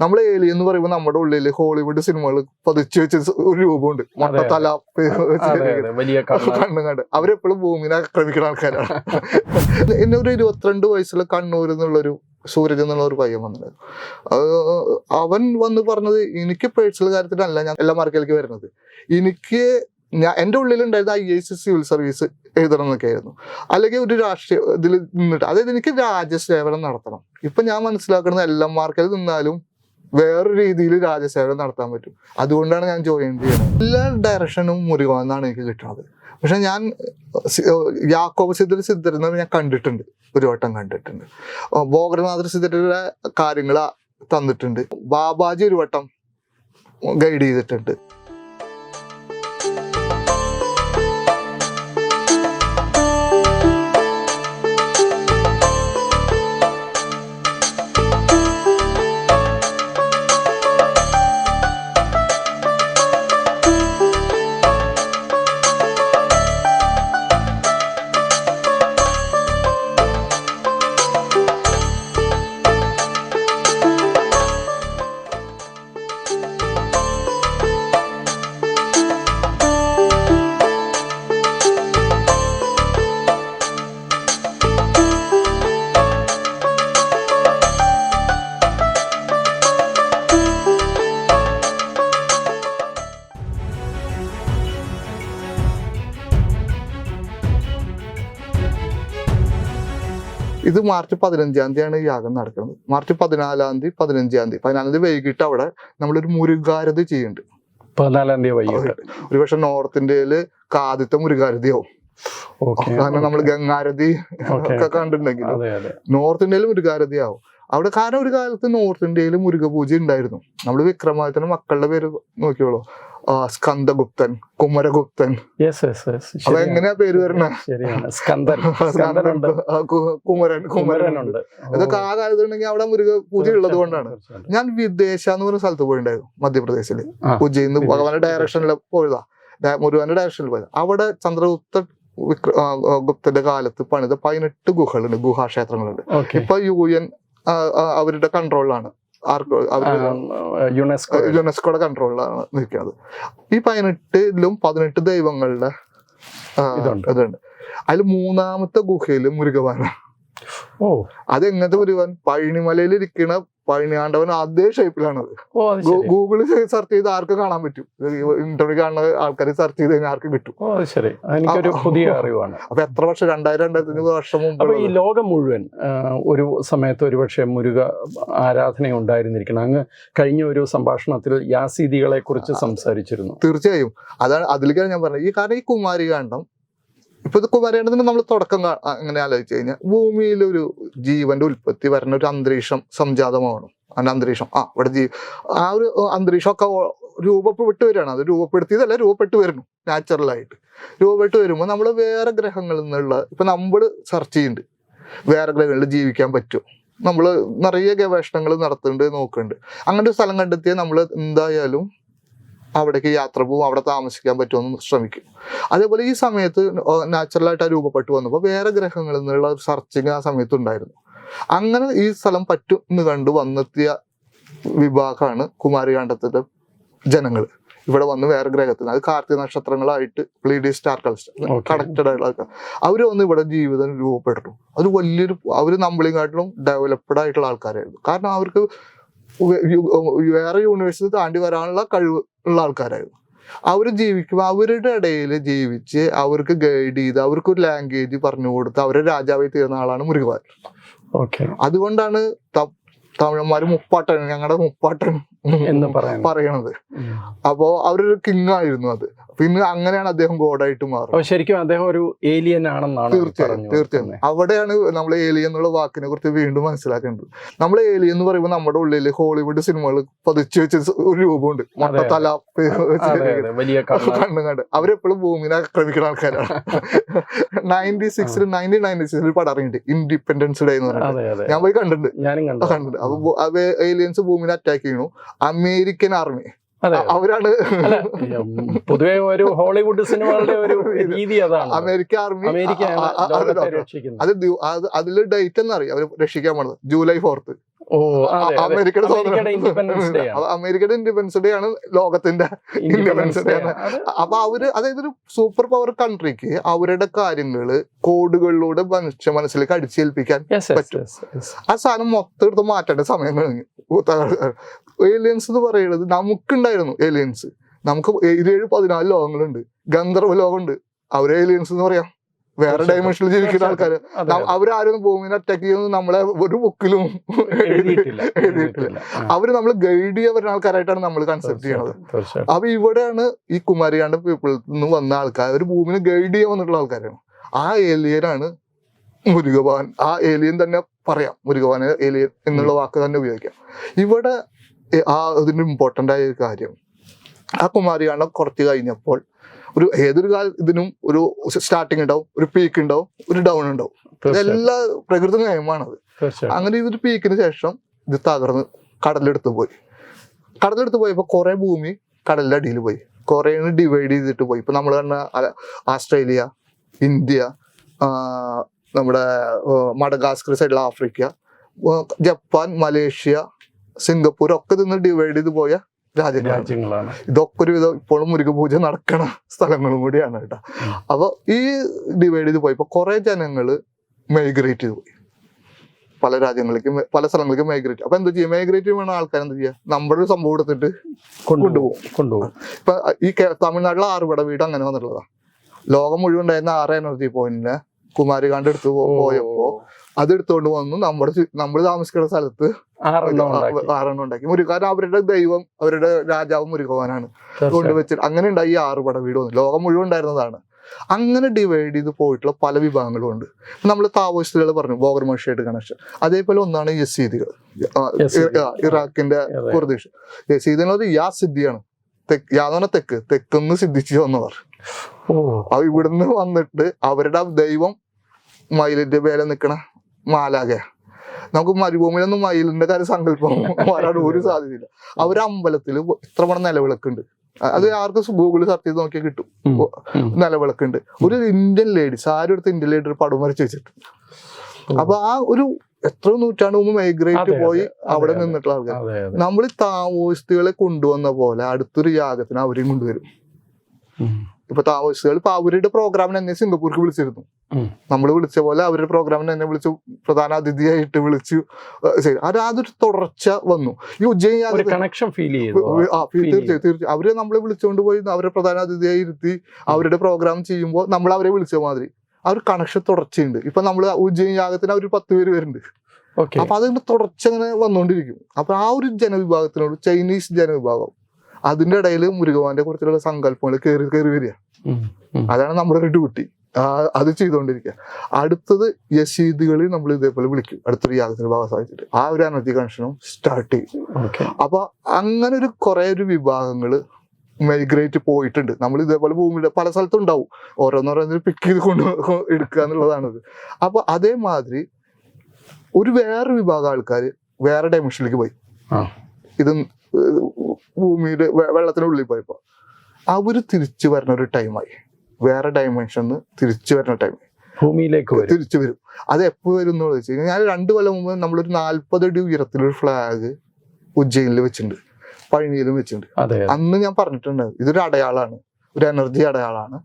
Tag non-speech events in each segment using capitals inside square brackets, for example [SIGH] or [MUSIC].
നമ്മൾ ഏലി എന്ന് പറയുമ്പോൾ നമ്മുടെ ഉള്ളിൽ ഹോളിവുഡ് സിനിമകൾ പതിച്ചു വെച്ച ഒരു രൂപമുണ്ട്. മട്ടത്തല കണ്ണ് കണ്ട് അവരെപ്പോഴും ഭൂമിനെ ആക്രമിക്കുന്ന ആൾക്കാരാണ്. [LAUGHS] എന്നെ ഒരു ഇരുപത്തിരണ്ട് വയസ്സുള്ള കണ്ണൂർ എന്നുള്ളൊരു സൂരജ് എന്നുള്ള ഒരു പയ്യൻ വന്നത് അവൻ വന്ന് പറഞ്ഞത് എനിക്ക് പേഴ്സണൽ കാര്യത്തിനല്ല ഞാൻ എല്ലാ മാർക്കിലേക്ക് വരുന്നത്. എനിക്ക് ഞാൻ എന്റെ ഉള്ളിലുണ്ടായിരുന്ന ഐ എസ് സിവിൽ സർവീസ് എഴുതണം എന്നൊക്കെ ആയിരുന്നു. അല്ലെങ്കിൽ ഒരു രാഷ്ട്രീയ ഇതിൽ നിന്നിട്ട് അതായത് എനിക്ക് രാജ്യസേവനം നടത്തണം. ഇപ്പം ഞാൻ മനസ്സിലാക്കുന്നത് എല്ലാ മാർക്കിൽ നിന്നാലും വേറൊരു രീതിയിൽ രാജ്യസേവനം നടത്താൻ പറ്റും. അതുകൊണ്ടാണ് ഞാൻ ജോയിൻ ചെയ്യുന്നത് എല്ലാ ഡയറക്ഷനും മുറിവാന്നാണ് എനിക്ക് കിട്ടുന്നത് പക്ഷെ ഞാൻ യാക്കോബ് സിദ്ധർ സിദ്ധരെന്ന് ഞാൻ കണ്ടിട്ടുണ്ട്. ഒരു വട്ടം കണ്ടിട്ടുണ്ട്. ഭോഗനാഥർ സിദ്ധരുടെ കാര്യങ്ങൾ തന്നിട്ടുണ്ട്. ബാബാജി ഒരു വട്ടം ഗൈഡ് ചെയ്തിട്ടുണ്ട്. മാർച്ച് പതിനഞ്ചാം തീയതിയാണ് ഈ യാഗം നടക്കുന്നത്. മാർച്ച് പതിനാലാം തീയതി പതിനഞ്ചാം തീയതി. പതിനാലാം തീയതി വൈകിട്ട് അവിടെ നമ്മളൊരു മുരുകാരതി ചെയ്യുന്നുണ്ട്. പതിനാലാം തീയതി വൈകിട്ട്. ഒരുപക്ഷെ നോർത്ത് ഇന്ത്യയിൽ ആദ്യത്തെ മുരുകാരതിയാവും കാരണം നമ്മൾ ഗംഗാരതി. ഒക്കെ കണ്ടിട്ടുണ്ടെങ്കിൽ നോർത്ത് ഇന്ത്യയിൽ മുരുകാരതിയാവും അവിടെ കാരണം ഒരു കാലത്ത് നോർത്ത് ഇന്ത്യയിൽ മുരുക പൂജ ഉണ്ടായിരുന്നു. നമ്മൾ വിക്രമാദിത്യന്റെ മക്കളുടെ പേര് നോക്കിയോളൂ. Skandaguptan Kumaraguptan. Yes yes yes അപ്പൊ എങ്ങനെയാ പേര് വരുന്നത് ശരിയാണ്. സ്കന്ദൻ. [LAUGHS] സ്കന്ദനുണ്ട്. കുമരൻ കുമരനുണ്ട്. ഇതൊക്കെ ആ കാലത്തുണ്ടെങ്കിൽ അവിടെ മുരുക പൂജ ഉള്ളത് കൊണ്ടാണ്. ഞാൻ വിദേശ എന്ന് പറഞ്ഞ സ്ഥലത്ത് പോയിണ്ടായിരുന്നു മധ്യപ്രദേശിൽ പൂജയിൽ നിന്ന് ഭഗവാന്റെ ഡയറക്ഷനിൽ പോയതാ. മുരുകന്റെ ഡയറക്ഷനിൽ പോയത്. അവിടെ ചന്ദ്രഗുപ്ത വിക്ര- ഗുപ്തന്റെ കാലത്ത് പണിത പതിനെട്ട് ഗുഹകളുണ്ട് ഗുഹാക്ഷേത്രങ്ങളുണ്ട്. ഇപ്പൊ യു എൻ അവരുടെ കൺട്രോളിലാണ് യുനെസ്കോ യുനെസ്കോയുടെ കൺട്രോളിലാണ് നിൽക്കുന്നത്. ഈ പതിനെട്ടിലും പതിനെട്ട് ദൈവങ്ങളുടെ ഇതുണ്ട്. അതിൽ മൂന്നാമത്തെ ഗുഹയിലും മുരുകവാനാണ് ഓ. അത് എങ്ങനത്തെ മുരുകൻ? പഴനിമലയിൽ ഇരിക്കണ പഴനിയാണ്ടവൻ അതേ ഷേപ്പിലാണത് ഓ അത് ഗൂഗിളിൽ സെർച്ച് ചെയ്ത് ആർക്ക് കാണാൻ പറ്റും? ഇന്റർവ്യൂ കാണുന്ന ആൾക്കാർ സെർച്ച് ചെയ്ത് കഴിഞ്ഞാൽ ആർക്ക് കിട്ടും? ശരി. എനിക്കൊരു പുതിയ അറിവാണ്. അപ്പൊ എത്ര വർഷം? രണ്ടായിരം രണ്ടായിരത്തി വർഷം മുമ്പ് ഈ ലോകം മുഴുവൻ ഒരു സമയത്ത് ഒരുപക്ഷെ മുരുക ആരാധന ഉണ്ടായിരുന്നിരിക്കണം. അങ്ങ് കഴിഞ്ഞ ഒരു സംഭാഷണത്തിൽ യാസീദികളെ കുറിച്ച് സംസാരിച്ചിരുന്നു. തീർച്ചയായും. അതാണ് അതിലേക്കാണ് ഞാൻ പറഞ്ഞത്. ഈ കാരണം ഈ കുമാരികാന്ഡം ഇപ്പൊ ഇത് കുമാരികാണ്ഡത്തിന് നമ്മൾ തുടക്കം അങ്ങനെ ആലോചിച്ച് കഴിഞ്ഞാൽ ഭൂമിയിൽ ഒരു ജീവന്റെ ഉൽപ്പത്തി വരുന്ന ഒരു അന്തരീക്ഷം സംജാതമാവണം. അതിന്റെ അന്തരീക്ഷം. ആ ഇവിടെ ജീ ആ ഒരു അന്തരീക്ഷം ഒക്കെ രൂപപ്പെട്ട് വരികയാണ്. അത് രൂപപ്പെടുത്തിയതല്ല രൂപപ്പെട്ട് വരുന്നു നാച്ചുറലായിട്ട് രൂപപ്പെട്ട് വരുമ്പോൾ നമ്മൾ വേറെ ഗ്രഹങ്ങളിൽ നിന്നുള്ള ഇപ്പൊ നമ്മൾ സെർച്ച് ചെയ്യുന്നുണ്ട് വേറെ ഗ്രഹങ്ങളിൽ ജീവിക്കാൻ പറ്റുമോ നമ്മൾ നിറയെ ഗവേഷണങ്ങൾ നടത്തുന്നുണ്ട് നോക്കുന്നുണ്ട്. അങ്ങനെ ഒരു സ്ഥലം കണ്ടെത്തിയാൽ നമ്മൾ എന്തായാലും അവിടേക്ക് യാത്ര പോകും അവിടെ താമസിക്കാൻ പറ്റുമെന്ന് ശ്രമിക്കും. അതേപോലെ ഈ സമയത്ത് നാച്ചുറലായിട്ട് ആ രൂപപ്പെട്ടു വന്നപ്പോൾ വേറെ ഗ്രഹങ്ങളിൽ നിന്നുള്ള ഒരു സർച്ചിങ് ആ സമയത്ത് ഉണ്ടായിരുന്നു. അങ്ങനെ ഈ സ്ഥലം പറ്റും എന്ന് കണ്ടു വന്നെത്തിയ വിഭാഗമാണ് കുമാരികാണ്ഡത്തിന്റെ ജനങ്ങൾ. ഇവിടെ വന്ന് വേറെ ഗ്രഹത്തിൽ അത് കാർത്തിക നക്ഷത്രങ്ങളായിട്ട് പ്ലീഡി സ്റ്റാർ കൾസ്റ്റർ. കണക്റ്റഡ് ആയിട്ടുള്ള ആൾക്കാർ അവർ വന്ന് ഇവിടെ ജീവിതം രൂപപ്പെട്ടു. അത് വലിയൊരു അവർ നമ്മളെക്കാട്ടിലും ഡെവലപ്ഡ് ആയിട്ടുള്ള ആൾക്കാരായിരുന്നു. കാരണം അവർക്ക് വേറെ യൂണിവേഴ്സിറ്റി താണ്ടി വരാനുള്ള കഴിവ് ഉള്ള ആൾക്കാരായിരുന്നു. അവർ ജീവിക്കുമ്പോൾ അവരുടെ ഇടയിൽ ജീവിച്ച് അവർക്ക് ഗൈഡ് ചെയ്ത് അവർക്ക് ഒരു ലാംഗ്വേജ് പറഞ്ഞു കൊടുത്ത് അവരെ രാജാവായി തീർന്ന ആളാണ് ഓക്കെ അതുകൊണ്ടാണ് തമിഴന്മാർ മുപ്പാട്ടൻ ഞങ്ങളുടെ മുപ്പാട്ടൻ എന്ന്. പറയണത്. അപ്പോ അവരൊരു കിങ് ആയിരുന്നു അത്. പിന്നെ അങ്ങനെയാണ് അദ്ദേഹം ഗോഡായിട്ട് മാറുന്നത്. ശരിക്കും അദ്ദേഹം ഒരു ഏലിയൻ ആണെന്നാണ് തീർച്ചയായും തീർച്ചയായും. അവിടെയാണ് നമ്മൾ ഏലിയൻ എന്നുള്ള വാക്കിനെ കുറിച്ച് വീണ്ടും മനസ്സിലാക്കേണ്ടത്. നമ്മൾ ഏലിയൻ എന്ന് പറയുമ്പോൾ നമ്മുടെ ഉള്ളിൽ ഹോളിവുഡ് സിനിമകൾ പതിച്ചു വെച്ച ഒരു രൂപമുണ്ട്. മൊട്ടത്തല കണ്ണ്. കണ്ട് അവരെപ്പോഴും ഭൂമിനെ ആക്രമിക്കുന്ന ആൾക്കാരാണ്. [LAUGHS] നയന്റി സിക്സിൽ നയന്റീൻ നയന്റി സിക്സിൽ പടം ഇറങ്ങിയിട്ട് ഇൻഡിപെൻഡൻസ് ഡേ എന്ന് പറഞ്ഞിട്ട്. അതെ ഞാൻ പോയി കണ്ടിട്ടുണ്ട്. കണ്ടിട്ടുണ്ട്. അപ്പൊ ഏലിയൻസ് ഭൂമിനെ അറ്റാക്ക് ചെയ്യുന്നു. American army. അവരാണ് പൊതുവെ ഒരു ഹോളിവുഡ് സിനിമകളുടെ ഒരു രീതി അതാണ്. അമേരിക്ക ആർമി അത്. അതിൽ ഡേറ്റ് എന്നറിയാം. അവർ രക്ഷിക്കാൻ പോണത്. July fourth. അമേരിക്കയുടെ അമേരിക്കയുടെ ഇൻഡിപെൻഡൻസ് ഡേ ആണ്. അമേരിക്കയുടെ ഇൻഡിപെൻഡൻസ് ഡേ ആണ് ലോകത്തിന്റെ ഇൻഡിപെൻഡൻസ് ഡേ ആണ്. അപ്പൊ അവർ അതായത് ഒരു സൂപ്പർ പവർ കൺട്രിക്ക് അവരുടെ കാര്യങ്ങൾ കോഡുകളിലൂടെ മനുഷ്യ മനസ്സിലേക്ക് അടിച്ചേൽപ്പിക്കാൻ പറ്റും. ആ സാധനം മൊത്തം എടുത്ത് മാറ്റേണ്ട സമയം കഴിഞ്ഞു. ഏലിയൻസ് എന്ന് പറയുന്നത് നമുക്കുണ്ടായിരുന്നു ഏലിയൻസ് നമുക്ക് ഇരുപേഴ് പതിനാല് ലോകങ്ങളുണ്ട്. ഗന്ധർവ ലോകമുണ്ട്. അവരെ ഏലിയൻസ് എന്ന് പറയാം. വേറെ ഡൈമെൻഷനിൽ ഡയമെൻഷനിൽ ജീവിക്കുന്ന ആൾക്കാർ. അവരാരും ഭൂമിനെ അറ്റാക്ക് ചെയ്യുന്നത് നമ്മളെ ഒരു ബുക്കിലും എഴുതിയിട്ടില്ല. അവർ നമ്മൾ ഗൈഡ് ചെയ്യാൻ വരുന്ന ആൾക്കാരായിട്ടാണ് നമ്മൾ കൺസെപ്റ്റ് ചെയ്യണത്. അപ്പൊ ഇവിടെയാണ് ഈ കുമാരിയാണ്ട് പീപ്പിളിൽ നിന്ന് വന്ന ആൾക്കാർ ഒരു ഭൂമിനെ ഗൈഡ് ചെയ്യാൻ വന്നിട്ടുള്ള ആൾക്കാരാണ്. ആ ഏലിയനാണ് മുരുകഭവൻ ആ ഏലിയൻ തന്നെ പറയാം. മുരുകഭവൻ ഏലിയൻ എന്നുള്ള വാക്ക് തന്നെ ഉപയോഗിക്കാം. ഇവിടെ ആ അതിന് ഇമ്പോർട്ടന്റ് ആയ ഒരു കാര്യം. ആ കുമാരികാണ്ഡം കുറച്ച് കഴിഞ്ഞപ്പോൾ ഒരു ഏതൊരു കാല ഇതിനും ഒരു സ്റ്റാർട്ടിങ് ഉണ്ടാവും ഒരു പീക്ക് ഉണ്ടാവും ഒരു ഡൗൺ ഉണ്ടാവും. എല്ലാ ഇതെല്ലാ പ്രകൃതി നയമാണത് അങ്ങനെ ഇതൊരു പീക്കിന് ശേഷം ഇത് തകർന്ന് കടലെടുത്ത് പോയി. കടലെടുത്ത് പോയപ്പോൾ കുറെ ഭൂമി കടലിന്റെ അടിയിൽ പോയി. കുറെ ഡിവൈഡ് ചെയ്തിട്ട് പോയി. ഇപ്പൊ നമ്മൾ അല- ആസ്ട്രേലിയ ഇന്ത്യ നമ്മുടെ മഡഗാസ്കർ സൈഡിലെ ആഫ്രിക്ക ജപ്പാൻ മലേഷ്യ സിംഗപ്പൂർ ഒക്കെ നിന്ന് ഡിവൈഡ് ചെയ്ത് പോയ രാജ്യങ്ങളാണ്. ഇതൊക്കെ ഒരു വിധം ഇപ്പോഴും മുരുകപൂജ നടക്കണ സ്ഥലങ്ങളും കൂടിയാണ് കേട്ടോ. ഉം. അപ്പൊ ഈ ഡിവൈഡ് ചെയ്ത് പോയപ്പോ കുറെ ജനങ്ങൾ മൈഗ്രേറ്റ് ചെയ്ത് പോയി. പല രാജ്യങ്ങളിലേക്കും പല സ്ഥലങ്ങളിലേക്കും മൈഗ്രേറ്റ് അപ്പൊ എന്താ ചെയ്യുക മൈഗ്രേറ്റ് ചെയ്യുന്ന ആൾക്കാർ എന്താ ചെയ്യുക നമ്മുടെ ഒരു സംഭവം എടുത്തിട്ട് കൊണ്ടുപോകും. കൊണ്ടുപോകും. ഇപ്പൊ ഈ തമിഴ്നാട്ടിലെ ആറുപട വീട് അങ്ങനെ വന്നിട്ടുള്ളതാ. ലോകം മുഴുവൻ ഉണ്ടായിരുന്ന ആറ് എനർജി പോയിന്റിനെ കുമാരികാണ്ട് എടുത്ത് പോയപ്പോ അത് എടുത്തുകൊണ്ട് വന്നു. നമ്മുടെ നമ്മൾ താമസിക്കുന്ന സ്ഥലത്ത് ആറെണ്ണം ഉണ്ടാക്കി. മുരുക കാരണം അവരുടെ ദൈവം അവരുടെ രാജാവ് മുരുകവാനാണ്. കൊണ്ടുവച്ചിട്ട് അങ്ങനെ ഉണ്ടായി ഈ ആറ് പട വീട് വന്നു ലോകം മുഴുവൻ ഉണ്ടായിരുന്നതാണ്. അങ്ങനെ ഡിവൈഡ് ചെയ്ത് പോയിട്ടുള്ള പല വിഭാഗങ്ങളും ഉണ്ട്. നമ്മൾ താവോയിസ്റ്റുകൾ പറഞ്ഞു. ബോഗർ മഷിയായിട്ട് കണക്ഷൻ അതേപോലെ ഒന്നാണ് യസീദികൾ. ഇറാഖിന്റെ. കുർദിഷ്. യസീദ് എന്നുള്ളത് യാ സിദ്ധിയാണ്. തെക്ക് യാ എന്ന് പറഞ്ഞാൽ തെക്ക്. തെക്കുന്ന് സിദ്ധിച്ചു വന്നവർ. ഇവിടുന്ന് വന്നിട്ട് അവരുടെ ദൈവം മയിലിന്റെ വേല നിൽക്കണ മാലാക നമുക്ക് മരുഭൂമിയിലൊന്നും മയിലിന്റെ കാര്യം സങ്കല്പം വരാൻ ഒരു സാധ്യതയില്ല. അവർ അമ്പലത്തിൽ ഇത്ര പണം നിലവിളക്കുണ്ട്. അത് ആർക്കും ഗൂഗിളിൽ സെർച്ച് ചെയ്ത് നോക്കിയാൽ കിട്ടും. നിലവിളക്കുണ്ട്. ഒരു ഇന്ത്യൻ ലേഡി സാരി എടുത്ത് ഇന്ത്യൻ ലേഡി ഒരു പടം വരച്ച് വെച്ചിട്ട്. അപ്പൊ ആ ഒരു എത്ര നൂറ്റാണ്ട് മുമ്പ് മൈഗ്രേറ്റ് പോയി അവിടെ. നിന്നിട്ടുള്ള ആൾക്കാർ നമ്മൾ താവോയിസ്റ്റുകളെ കൊണ്ടുവന്ന പോലെ അടുത്തൊരു യാഗത്തിന് അവരെയും കൊണ്ടുവരും. ഇപ്പൊ താവോയിസ്റ്റുകൾ ഇപ്പൊ അവരുടെ പ്രോഗ്രാമിന് എന്നെ സിംഗപ്പൂർക്ക് വിളിച്ചിരുന്നു. നമ്മൾ വിളിച്ച പോലെ അവരുടെ പ്രോഗ്രാമിന് എന്നെ വിളിച്ചു പ്രധാന അതിഥിയായിട്ട് വിളിച്ചു ശരി. അത് അതൊരു തുടർച്ച വന്നു. ഈ ഉജ്ജയിൻ കണക്ഷൻ ഫീൽ ചെയ്തു. ആ, തീർച്ചയായും തീർച്ചയായും. അവരെ നമ്മളെ വിളിച്ചുകൊണ്ട് പോയി അവരെ പ്രധാന അതിഥിയായി ഇരുത്തി അവരുടെ പ്രോഗ്രാം ചെയ്യുമ്പോൾ നമ്മൾ അവരെ വിളിച്ച മാതിരി. ആ ഒരു കണക്ഷൻ തുടർച്ചയുണ്ട്. ഇപ്പൊ നമ്മൾ ഉജ്ജയിൻ യാഗത്തിന് അവർ പത്ത് പേര് വരുന്നുണ്ട്. ഓക്കെ അപ്പൊ അതിന്റെ തുടർച്ച ഇങ്ങനെ വന്നുകൊണ്ടിരിക്കും അപ്പൊ ആ ഒരു ജനവിഭാഗത്തിനോട് ചൈനീസ് ജനവിഭാഗം അതിന്റെ ഇടയിൽ മുരുകവാന്റെ കുറിച്ചുള്ള സങ്കല്പങ്ങൾ കയറി കയറി വരിക. അതാണ് നമ്മുടെ ഒരു ഡ്യൂട്ടി അത് ചെയ്തുകൊണ്ടിരിക്കുക. അടുത്തത് യശീദുകളിൽ നമ്മൾ ഇതേപോലെ വിളിക്കും. അടുത്തൊരു യാഗത്തിന്റെ ഭാഗം സാധിച്ചിട്ട്. ആ ഒരു എനർജി കണക്ഷനും സ്റ്റാർട്ട് ചെയ്യും. അപ്പൊ അങ്ങനെ ഒരു കുറെ ഒരു വിഭാഗങ്ങൾ മൈഗ്രേറ്റ് പോയിട്ടുണ്ട്. നമ്മൾ ഇതേപോലെ ഭൂമിയുടെ പല സ്ഥലത്തും ഉണ്ടാവും. പിക്ക് ചെയ്ത് കൊണ്ട് എടുക്കുക എന്നുള്ളതാണത്. അപ്പൊ അതേമാതിരി ഒരു വേറൊരു വിഭാഗം ആൾക്കാർ വേറെ ഡൈമെൻഷനിലേക്ക് പോയി. ഇത് വെ- വെള്ളത്തിനുള്ളിൽ പോയപ്പോൾ അവർ തിരിച്ചു വരുന്ന ഒരു ടൈമായി വേറെ ഡയമെൻഷന്ന് തിരിച്ചു വരുന്ന ടൈം ഭൂമിയിലേക്ക് തിരിച്ചു വരും. അത് എപ്പോൾ വരും എന്ന് വെച്ച് കഴിഞ്ഞാൽ ഞാൻ രണ്ട് കൊല്ലം മുമ്പ് നമ്മളൊരു നാല്പത് അടി ഉയരത്തിലൊരു ഫ്ലാഗ് ഉജ്ജയിനിൽ വെച്ചിട്ടുണ്ട് പഴനിയിലും വെച്ചിട്ടുണ്ട്. അന്ന് ഞാൻ പറഞ്ഞിട്ടുണ്ട് ഇതൊരു അടയാളാണ്. ഒരു എനർജി അടയാളാണ്.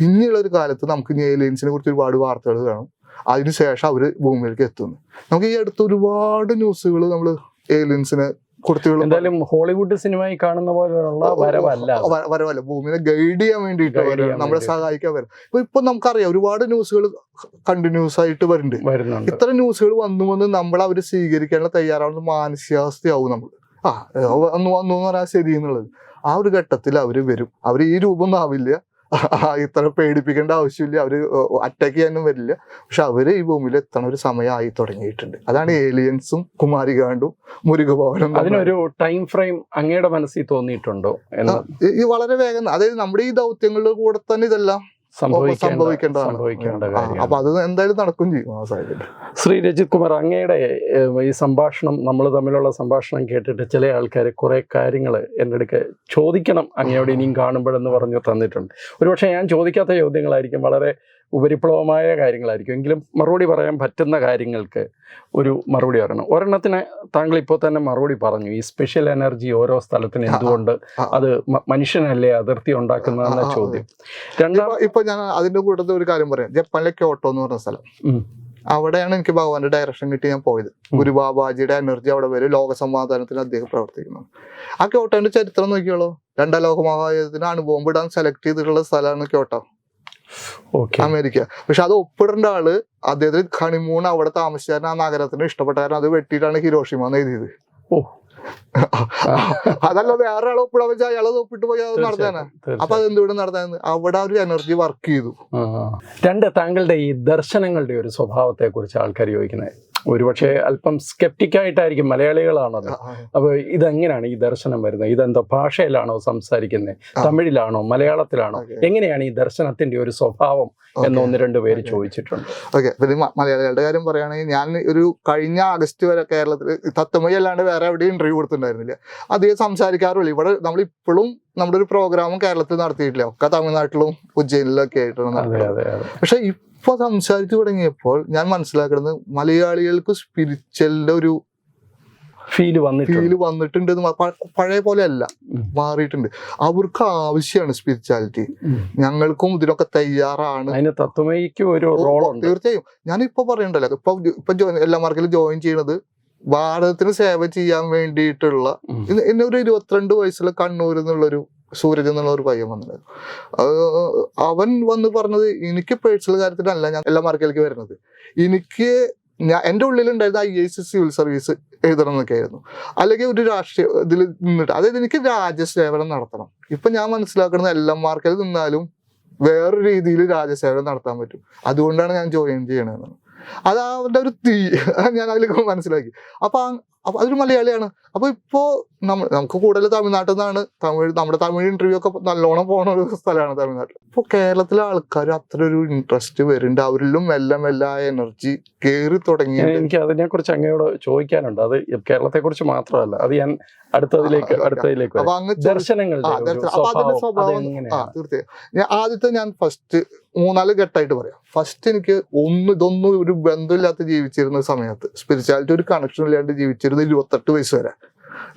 ഇനിയുള്ള ഒരു കാലത്ത് നമുക്ക് ഇനി ഏലിയൻസിനെ കുറിച്ച് ഒരുപാട് വാർത്തകൾ കാണും. അതിനുശേഷം അവർ ഭൂമിയിലേക്ക് എത്തുന്നു. നമുക്ക് ഈ അടുത്ത് ഒരുപാട് ന്യൂസുകൾ നമ്മൾ ഏലിയൻസിനെ കുറിച്ചുള്ള എന്തായാലും ഹോളിവുഡ് സിനിമയിൽ കാണുന്ന പോലെയുള്ള വരവല്ല വരവല്ല. ഭൂമിനെ ഗൈഡ് ചെയ്യാൻ വേണ്ടിയിട്ട് നമ്മളെ സഹായിക്കാൻ വരും. ഇപ്പൊ ഇപ്പൊ നമുക്കറിയാം ഒരുപാട് ന്യൂസുകൾ കണ്ടിന്യൂസ് ആയിട്ട് വരുന്നുണ്ട്. ഇത്ര ന്യൂസുകൾ വന്നു വന്ന് നമ്മൾ അവർ സ്വീകരിക്കാനുള്ള തയ്യാറാവുന്ന മാനസികാവസ്ഥയാവും നമ്മൾ ആ വന്നു വന്നു എന്ന് പറഞ്ഞാൽ ശരി എന്നുള്ളത്. ആ ഒരു ഘട്ടത്തിൽ അവർ വരും. അവർ ഈ രൂപമൊന്നും ആവില്ല. [LAUGHS] ഇത്ര പേടിപ്പിക്കേണ്ട ആവശ്യമില്ല. അവർ അറ്റാക്ക് ചെയ്യാനും വരില്ല. പക്ഷെ അവർ ഈ ഭൂമിയിൽ എത്തണ ഒരു സമയമായി തുടങ്ങിയിട്ടുണ്ട്. അതാണ് ഏലിയൻസും കുമാരികാണ്ടും മുരുകഭവനും അതിനൊരു ടൈം ഫ്രെയിം അങ്ങയുടെ മനസ്സിൽ തോന്നിയിട്ടുണ്ടോ ഈ വളരെ വേഗം. അതായത് നമ്മുടെ ഈ ദൗത്യങ്ങളുടെ കൂടെ തന്നെ ഇതെല്ലാം സംഭവിക്കേണ്ട സംഭവിക്കേണ്ടതാണ്. സംഭവിക്കേണ്ട കാര്യം അപ്പൊ അത് എന്തായാലും നടക്കും ചെയ്യും ശ്രീ രജിത് കുമാർ അങ്ങയുടെ ഈ സംഭാഷണം നമ്മൾ തമ്മിലുള്ള സംഭാഷണം കേട്ടിട്ട് ചില ആൾക്കാർ കുറെ കാര്യങ്ങൾ എന്റെ അടുക്ക് ചോദിക്കണം അങ്ങയോട് ഇനിയും കാണുമ്പോഴെന്ന് പറഞ്ഞു തന്നിട്ടുണ്ട്. ഒരുപക്ഷെ ഞാൻ ചോദിക്കാത്ത ചോദ്യങ്ങളായിരിക്കും. വളരെ ഉപരിപ്ലവമായ കാര്യങ്ങളായിരിക്കും. എങ്കിലും മറുപടി പറയാൻ പറ്റുന്ന കാര്യങ്ങൾക്ക് ഒരു മറുപടി പറയണം. ഒരെണ്ണത്തിന് താങ്കൾ ഇപ്പോൾ തന്നെ മറുപടി പറഞ്ഞു. ഈ സ്പെഷ്യൽ എനർജി ഓരോ സ്ഥലത്തിന് എന്തുകൊണ്ട് അത് മനുഷ്യനല്ലേ അതിർത്തി ഉണ്ടാക്കുന്നതെന്ന ആ, ചോദ്യം. രണ്ടാം ഇപ്പൊ- ഞാൻ അതിന്റെ കൂട്ടത്തിൽ ഒരു കാര്യം പറയാം. ജപ്പാനിലെ ക്യോട്ടോ എന്ന് പറഞ്ഞ സ്ഥലം. അവിടെയാണ് എനിക്ക് ഭഗവാന്റെ ഡയറക്ഷൻ കിട്ടി ഞാൻ പോയത്. ഗുരു ഗുരുബാബാജിയുടെ എനർജി അവിടെ വരും. ലോക സമാധാനത്തിന് അദ്ദേഹം പ്രവർത്തിക്കുന്നു. ആ ക്യോട്ടോന്റെ ചരിത്രം നോക്കിയോളൂ. രണ്ടാം ലോക അനുഭവം അണുബോംബ് ഇടാൻ സെലക്ട് ചെയ്തിട്ടുള്ള സ്ഥലമാണ് ക്യോട്ടോ. അമേരിക്ക. പക്ഷെ അത് ഒപ്പിടേണ്ട ആൾ അദ്ദേഹത്തിന് ഹണിമൂൺ അവിടെ താമസിച്ചാൽ ആ നഗരത്തിന് ഇഷ്ടപ്പെട്ട കാരണം അത് വെട്ടിയിട്ടാണ് ഹിരോഷിമ എന്ന് എഴുതിയത്. ഓ. [LAUGHS] അതല്ല വേറെ ആളെ ഒപ്പിടാൻ വെച്ചാൽ അയാളെ ഒപ്പിട്ട് പോയി അത് നടത്താനാ? അപ്പൊ അത് എന്തുകൊണ്ട് നടത്താന്ന് അവിടെ ഒരു എനർജി വർക്ക് ചെയ്തു രണ്ട് താങ്കളുടെ ഈ ദർശനങ്ങളുടെ ഒരു സ്വഭാവത്തെ കുറിച്ച് ആൾക്കാർ ചോദിക്കുന്നത്. ഒരുപക്ഷെ അല്പം സ്കെപ്റ്റിക്കായിട്ടായിരിക്കും മലയാളികളാണത്. മലയാളികളാണല്ലോ അപ്പൊ ഇതെങ്ങനെയാണ് ഈ ദർശനം വരുന്നത്? ഇതെന്തോ ഭാഷയിലാണോ സംസാരിക്കുന്നത് തമിഴിലാണോ? മലയാളത്തിലാണോ? എങ്ങനെയാണ് ഈ ദർശനത്തിന്റെ ഒരു സ്വഭാവം എന്ന് ഒന്ന് രണ്ട് പേര് ചോദിച്ചിട്ടുണ്ട്. ഓക്കെ. മലയാളികളുടെ കാര്യം പറയുകയാണെങ്കിൽ ഞാൻ ഒരു കഴിഞ്ഞ ആഗസ്റ്റ് വരെ കേരളത്തിൽ തത്തമൊഴി അല്ലാണ്ട് വേറെ എവിടെയും ഇന്റർവ്യൂ കൊടുത്തിട്ടുണ്ടായിരുന്നില്ല. അധികം സംസാരിക്കാറുള്ളൂ. ഇവിടെ നമ്മൾ ഇപ്പോഴും നമ്മുടെ ഒരു പ്രോഗ്രാമും കേരളത്തിൽ നടത്തിയിട്ടില്ല. ഒക്കെ തമിഴ്നാട്ടിലും ഉജ്ജയിനിലും ഒക്കെ ആയിട്ടാണ് നടക്കുന്നത്. പക്ഷെ ഇപ്പൊ സംസാരിച്ചു തുടങ്ങിയപ്പോൾ ഞാൻ മനസ്സിലാക്കുന്നത് മലയാളികൾക്ക് സ്പിരിച്വലിന്റെ ഒരു ഫീൽ വന്നിട്ടുണ്ട്. ഫീൽ വന്നിട്ടുണ്ട് പഴയ പോലെ അല്ല. മാറിയിട്ടുണ്ട്. അവർക്ക് ആവശ്യമാണ് സ്പിരിച്വാലിറ്റി ഞങ്ങൾക്കും ഇതിനൊക്കെ തയ്യാറാണ്. അതിന് തത്വമയിക്ക് ഒരു റോൾ തീർച്ചയായും. ഞാൻ ഇപ്പൊ പറയണ്ടല്ലോ ഇപ്പൊ ഇപ്പൊ എല്ലാ മാർക്കിലും ജോയിൻ ചെയ്യണത് ഭാരതത്തിന് സേവ ചെയ്യാൻ വേണ്ടിയിട്ടുള്ള ഒരു ഇരുപത്തിരണ്ട് വയസ്സുള്ള കണ്ണൂരിൽ നിന്നുള്ളൊരു സൂരജ് എന്നുള്ള ഒരു പയ്യൻ വന്നത് അവൻ വന്ന് പറഞ്ഞത് എനിക്ക് പേഴ്സണൽ കാര്യത്തിലല്ല ഞാൻ എല്ലാ മാർക്കിലേക്ക് വരുന്നത്. എനിക്ക് ഞാൻ എന്റെ ഉള്ളിലുണ്ടായിരുന്ന ഐ എസ് സിവിൽ സർവീസ് എഴുതണം എന്നൊക്കെ ആയിരുന്നു. അല്ലെങ്കിൽ ഒരു രാഷ്ട്രീയ ഇതിൽ നിന്നിട്ട് അതായത് എനിക്ക് രാജ്യസേവനം നടത്തണം. ഇപ്പം ഞാൻ മനസ്സിലാക്കുന്നത് എല്ലാ മാർക്കിൽ നിന്നാലും വേറൊരു രീതിയിൽ രാജ്യസേവനം നടത്താൻ പറ്റും. അതുകൊണ്ടാണ് ഞാൻ ജോയിൻ ചെയ്യണതെന്ന് അത് അവരുടെ ഒരു തീ [LAUGHS] ഞാൻ അതിലേക്ക് മനസ്സിലാക്കി. അപ്പൊ അപ്പൊ അതൊരു മലയാളിയാണ്. അപ്പൊ ഇപ്പോ നമ്മൾ നമുക്ക് കൂടുതൽ തമിഴ്നാട്ടിൽ നിന്നാണ് തമിഴ് നമ്മുടെ തമിഴ് ഇന്റർവ്യൂ ഒക്കെ നല്ലോണം പോണ ഒരു സ്ഥലമാണ് തമിഴ്നാട്ടിൽ ഇപ്പൊ കേരളത്തിലെ ആൾക്കാർ അത്ര ഒരു ഇൻട്രസ്റ്റ് വരുന്നുണ്ട്. അവരിലും മെല്ലെ മെല്ലെ ആ എനർജി കേറി തുടങ്ങി എനിക്ക് അതിനെ കുറിച്ച് അങ്ങയോട് ചോദിക്കാനുണ്ട്. അത് കേരളത്തെ കുറിച്ച് മാത്രമല്ല. അത് ഞാൻ അടുത്തതിലേക്ക് അടുത്തതിലേക്ക് അപ്പൊ അങ്ങ് ദർശനങ്ങൾ അപ്പൊ അതിന്റെ സ്വഭാവം ആ തീർച്ചയായും. ആദ്യത്തെ ഞാൻ ഫസ്റ്റ് മൂന്നാൽ ഘട്ടമായിട്ട് പറയാം. ഫസ്റ്റ് എനിക്ക് ഒന്ന് ഇതൊന്നും ഒരു ബന്ധമില്ലാത്ത ജീവിച്ചിരുന്ന സമയത്ത് സ്പിരിച്വാലിറ്റി ഒരു കണക്ഷൻ ഇല്ലാണ്ട് ജീവിച്ചിരുന്ന ഇരുപത്തെട്ട് വയസ്സ് വരെ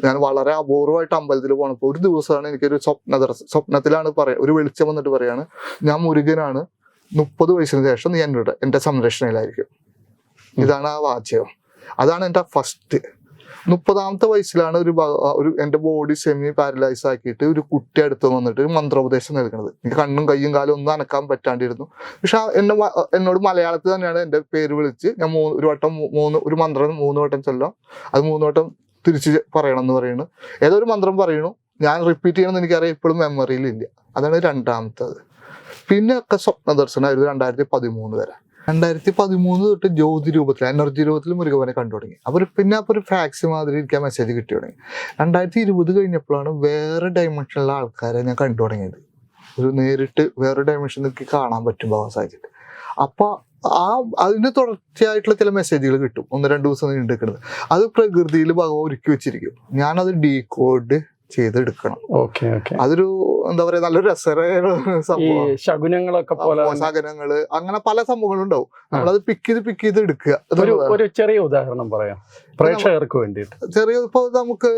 ഞാൻ വളരെ അപൂർവമായിട്ട് അമ്പലത്തിൽ പോണപ്പോൾ ഒരു ദിവസമാണ് എനിക്കൊരു സ്വപ്ന സ്വപ്നത്തിലാണ് പറയാ ഒരു വെളിച്ചം വന്നിട്ട് പറയാണ് ഞാൻ മുരുകനാണ്. മുപ്പത് വയസ്സിന് ശേഷം നീ എന്നോട് എന്റെ സംരക്ഷണയിലായിരിക്കും. ഇതാണ് ആ വാചകം അതാണ് എന്റെ ഫസ്റ്റ് മുപ്പതാമത്തെ വയസ്സിലാണ് ഒരു ഒരു എന്റെ ബോഡി സെമി പാരലൈസ് ആക്കിയിട്ട് ഒരു കുട്ടി അടുത്ത് വന്നിട്ട് ഒരു മന്ത്രോപദേശം നൽകുന്നത്. എനിക്ക് കണ്ണും കയ്യും കാലും ഒന്നും അനക്കാൻ പറ്റാണ്ടിരുന്നു. പക്ഷെ എന്നെ എന്നോട് മലയാളത്തിൽ തന്നെയാണ് എന്റെ പേര് വിളിച്ച് ഞാൻ മൂന്ന് ഒരു വട്ടം മൂന്ന് ഒരു മന്ത്രം മൂന്ന് വട്ടം ചൊല്ലാം. അത് മൂന്ന് വട്ടം തിരിച്ച് പറയണം എന്ന് പറയുന്നു ഏതോ ഒരു മന്ത്രം പറയണു. ഞാൻ റിപ്പീറ്റ് ചെയ്യണമെന്ന് എനിക്കറിയാം. ഇപ്പോഴും മെമ്മറിയിൽ ഇല്ല. അതാണ് രണ്ടാമത്തത്. പിന്നെ ഒക്കെ സ്വപ്ന ദർശനമായിരുന്നു രണ്ടായിരത്തി പതിമൂന്ന് വരെ. രണ്ടായിരത്തി പതിമൂന്ന് തൊട്ട് ജ്യോതി രൂപത്തിൽ എനർജി രൂപത്തിൽ മുരുകവനെ കണ്ടു തുടങ്ങി. അവർ പിന്നെ അപ്പോൾ ഒരു ഫാക്സ് മാതിരി ഇരിക്കാൻ മെസ്സേജ് കിട്ടി തുടങ്ങി. രണ്ടായിരത്തി ഇരുപത് കഴിഞ്ഞപ്പോഴാണ് വേറെ ഡയമെൻഷനിലുള്ള ആൾക്കാരെ ഞാൻ കണ്ടു തുടങ്ങിയത്. ഒരു നേരിട്ട് വേറെ ഡയമെൻഷനിലേക്ക് കാണാൻ പറ്റും ബാബാ സാഹചര്യം അപ്പോൾ ആ അതിന് തുടർച്ചയായിട്ടുള്ള ചില മെസ്സേജുകൾ കിട്ടും. ഒന്ന് രണ്ട് ദിവസം നീണ്ടു നിൽക്കുന്നത് അത് പ്രകൃതിയിൽ ഭഗവാൻ ഒരുക്കി വെച്ചിരിക്കും. ഞാനത് ഡീകോഡ് ചെയ്തെടുക്കണം. Okay okay. അതൊരു എന്താ പറയാ നല്ലൊരു രസകരമായ സംഭവം ശകുനങ്ങളൊക്കെ പോലെ തന്നെ അങ്ങനെ പല സംഭവങ്ങളും ഉണ്ടാവും നമ്മളത് പിക്ക് ചെയ്ത് പിക്ക് ചെയ്ത് എടുക്കുക. ഒരു ചെറിയ ഉദാഹരണം പറയാം. പ്രേക്ഷകർക്ക് വേണ്ടിയിട്ട്. ചെറിയ ഇപ്പൊ നമുക്ക്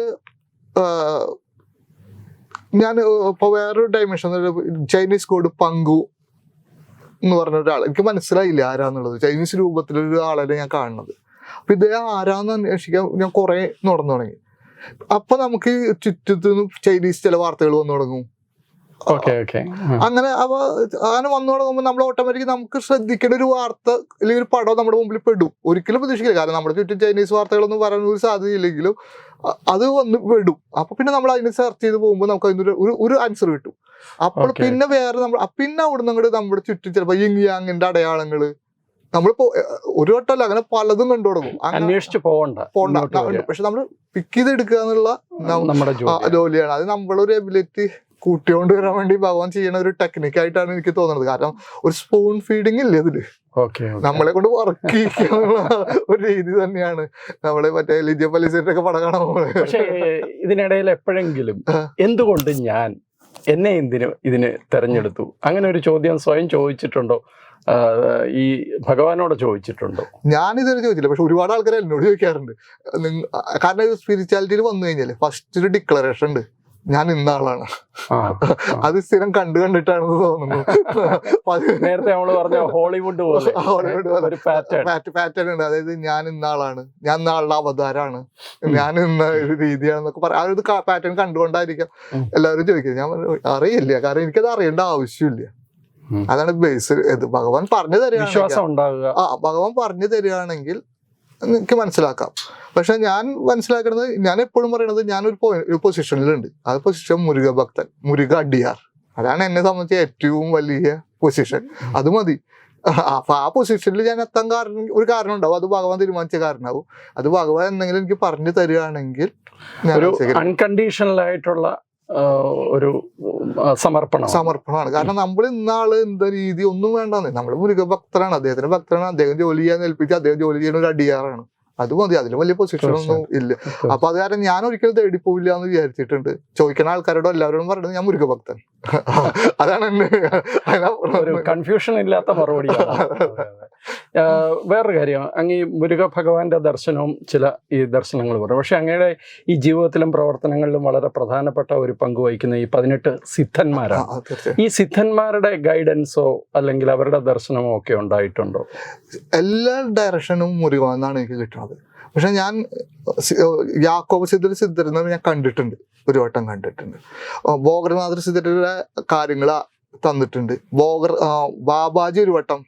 ഞാൻ ഇപ്പൊ വേറൊരു ഡൈമെൻഷൻ ചൈനീസ് കോഡ് പങ്കു എന്ന് പറഞ്ഞ ഒരാൾ എനിക്ക് മനസ്സിലായില്ല ആരാന്നുള്ളത്. ചൈനീസ് രൂപത്തിലൊരു ആളല്ലേ ഞാൻ കാണുന്നത്. അപ്പൊ ഇദ്ദേഹം ആരാന്ന് അന്വേഷിക്കാൻ ഞാൻ കുറെ നടന്നു തുടങ്ങി. അപ്പൊ നമുക്ക് ചുറ്റത്തുനിന്ന് ചൈനീസ് ചില വാർത്തകൾ വന്നു തുടങ്ങും. അങ്ങനെ അവ അങ്ങനെ വന്നു തുടങ്ങുമ്പോൾ നമ്മൾ ഓട്ടോമാറ്റിക് നമുക്ക് ശ്രദ്ധിക്കേണ്ട ഒരു വാർത്ത അല്ലെങ്കിൽ ഒരു പടം നമ്മുടെ മുമ്പിൽ പെടും. ഒരിക്കലും പ്രതീക്ഷിക്കില്ല. കാരണം നമ്മുടെ ചുറ്റും ചൈനീസ് വാർത്തകളൊന്നും വരാൻ ഒരു സാധ്യതയില്ലെങ്കിലും അത് വന്ന് പെടും. അപ്പൊ പിന്നെ നമ്മൾ അതിനെ സെർച്ച് ചെയ്ത് പോകുമ്പോൾ നമുക്ക് അതിനൊരു ഒരു ഒരു ആൻസർ കിട്ടും. അപ്പോൾ പിന്നെ വേറെ നമ്മൾ പിന്നെ അവിടെ നിന്ന് നമ്മുടെ ചുറ്റും ചിലപ്പോൾ യിങ് യാങ്ങിന്റെ അടയാളങ്ങൾ നമ്മളിപ്പോ ഒരു വട്ടമല്ല അങ്ങനെ പലതും കണ്ടു തുടങ്ങും. അന്വേഷിച്ചു പോകണ്ട പോകണ്ട പക്ഷെ നമ്മൾ പിക്ക് ചെയ്തെടുക്കുക എന്നുള്ള നമ്മുടെ ജോലി ജോലിയാണ്. അത് നമ്മളൊരു എബിലിറ്റി കൂട്ടിക്കൊണ്ട് വരാൻ വേണ്ടി ഭഗവാൻ ചെയ്യണ ഒരു ടെക്നിക് ആയിട്ടാണ് എനിക്ക് തോന്നുന്നത്. കാരണം ഒരു സ്പൂൺ ഫീഡിങ് ഇല്ല ഇതിൽ? നമ്മളെ കൊണ്ട് വർക്ക് ചെയ്യിക്കാനുള്ള ഒരു രീതി തന്നെയാണ്. നമ്മളെ മറ്റേ ലിജ പലിസിന്റെ ഒക്കെ പടം കാണാൻ ഇതിനിടയിൽ എപ്പോഴെങ്കിലും. എന്തുകൊണ്ട് ഞാൻ എന്നെ എന്തിനു ഇതിന് തെരഞ്ഞെടുത്തു? അങ്ങനെ ഒരു ചോദ്യം സ്വയം ചോദിച്ചിട്ടുണ്ടോ? ഈ ഭഗവാനോട് ചോദിച്ചിട്ടുണ്ടോ. ഞാനിതുവരെ ചോദിച്ചില്ല പക്ഷെ ഒരുപാട് ആൾക്കാർ എന്നോട് ചോദിക്കാറുണ്ട്. കാരണം ഇത് സ്പിരിച്വാലിറ്റിയിൽ വന്നു കഴിഞ്ഞാൽ ഫസ്റ്റ് ഒരു ഡിക്ലറേഷൻ ഉണ്ട്. ഞാൻ ഇന്ന ആളാണ്. അത് സ്ഥിരം കണ്ടു കണ്ടിട്ടാണെന്ന് തോന്നുന്നു. നേരത്തെ നമ്മൾ പറഞ്ഞ ഹോളിവുഡ് പോലെ. ഒരു പാറ്റേൺ ഉണ്ട്. അതായത് ഞാൻ ഇന്ന ആളാണ്. ഞാൻ ഇന്ന ആളുടെ അവതാരാണ്. ഞാൻ ഇന്ന ഒരു രീതിയാണെന്നൊക്കെ പറയാം ആ ഒരു പാറ്റേൺ കണ്ടുകൊണ്ടായിരിക്കാം എല്ലാവരും ചോദിക്കുന്നത്. ഞാൻ അറിയില്ല. കാരണം എനിക്കത് അറിയേണ്ട ആവശ്യമില്ല. അതാണ് ബേസ് ഇത്. ഭഗവാൻ പറഞ്ഞു തരുക ആ ഭഗവാൻ പറഞ്ഞു തരികയാണെങ്കിൽ എനിക്ക് മനസ്സിലാക്കാം. പക്ഷെ ഞാൻ മനസ്സിലാക്കുന്നത് ഞാൻ എപ്പോഴും പറയുന്നത് ഞാനൊരു ഒരു പൊസിഷനിലുണ്ട് ആ പൊസിഷൻ മുരുക ഭക്തൻ മുരുക അടിയാർ. അതാണ് എന്നെ സംബന്ധിച്ച ഏറ്റവും വലിയ പൊസിഷൻ അത് മതി. അപ്പൊ ആ പൊസിഷനിൽ ഞാൻ എത്താൻ കാരണം ഒരു കാരണം ഉണ്ടാവും. അത് ഭഗവാൻ തീരുമാനിച്ച കാരണമാവും. അത് ഭഗവാൻ എന്തെങ്കിലും എനിക്ക് പറഞ്ഞു തരികയാണെങ്കിൽ. അൺകണ്ടീഷണൽ ആയിട്ടുള്ള ഒരു സമർപ്പണം. സമർപ്പണമാണ്. കാരണം നമ്മൾ ഇന്നാൾ എന്ത രീതി ഒന്നും വേണ്ടെന്ന്. നമ്മൾ മുരുക ഭക്തരാണ് അദ്ദേഹത്തിന്റെ ഭക്തരാണ് അദ്ദേഹം ജോലി ചെയ്യാൻ ഏൽപ്പിച്ച് അദ്ദേഹം ജോലി ചെയ്യുന്ന ഒരു അടിയാറാണ്. അത് മതി. അതിൽ വലിയ പൊസിഷൻ ഒന്നും ഇല്ല. അപ്പൊ അത് കാരണം ഞാൻ ഒരിക്കലും തേടി പോവില്ല എന്ന് വിചാരിച്ചിട്ടുണ്ട്. ചോദിക്കുന്ന ആൾക്കാരോടും എല്ലാവരോടും പറയുന്നത് ഞാൻ മുരുക ഭക്തൻ. [LAUGHS] അതാണ് എന്നെ കൺഫ്യൂഷൻ ഇല്ലാത്ത മറുപടിയാണ്. [LAUGHS] ആ, വേറൊരു കാര്യം. അങ്ങ് ഈ മുരുക ഭഗവാന്റെ ദർശനവും ചില ഈ ദർശനങ്ങൾ പറയും. പക്ഷെ അങ്ങയുടെ ഈ ജീവിതത്തിലും പ്രവർത്തനങ്ങളിലും വളരെ പ്രധാനപ്പെട്ട ഒരു പങ്ക് വഹിക്കുന്ന ഈ പതിനെട്ട് സിദ്ധന്മാരാണ്. ഈ സിദ്ധന്മാരുടെ ഗൈഡൻസോ അല്ലെങ്കിൽ അവരുടെ ദർശനമോ ഒക്കെ ഉണ്ടായിട്ടുണ്ടോ? എല്ലാ ഡയറക്ഷനും മുരുക എന്നാണ് എനിക്ക് കിട്ടുന്നത്. പക്ഷെ ഞാൻ യാക്കോബ് സിദ്ധർ സിദ്ധരെന്ന് ഞാൻ കണ്ടിട്ടുണ്ട്. ഒരു വട്ടം കണ്ടിട്ടുണ്ട്. ബോഗർനാഥർ സിദ്ധരുടെ കാര്യങ്ങൾ തന്നിട്ടുണ്ട്. ബോഗർ ആ, ബാബാജി ഒരു വട്ടം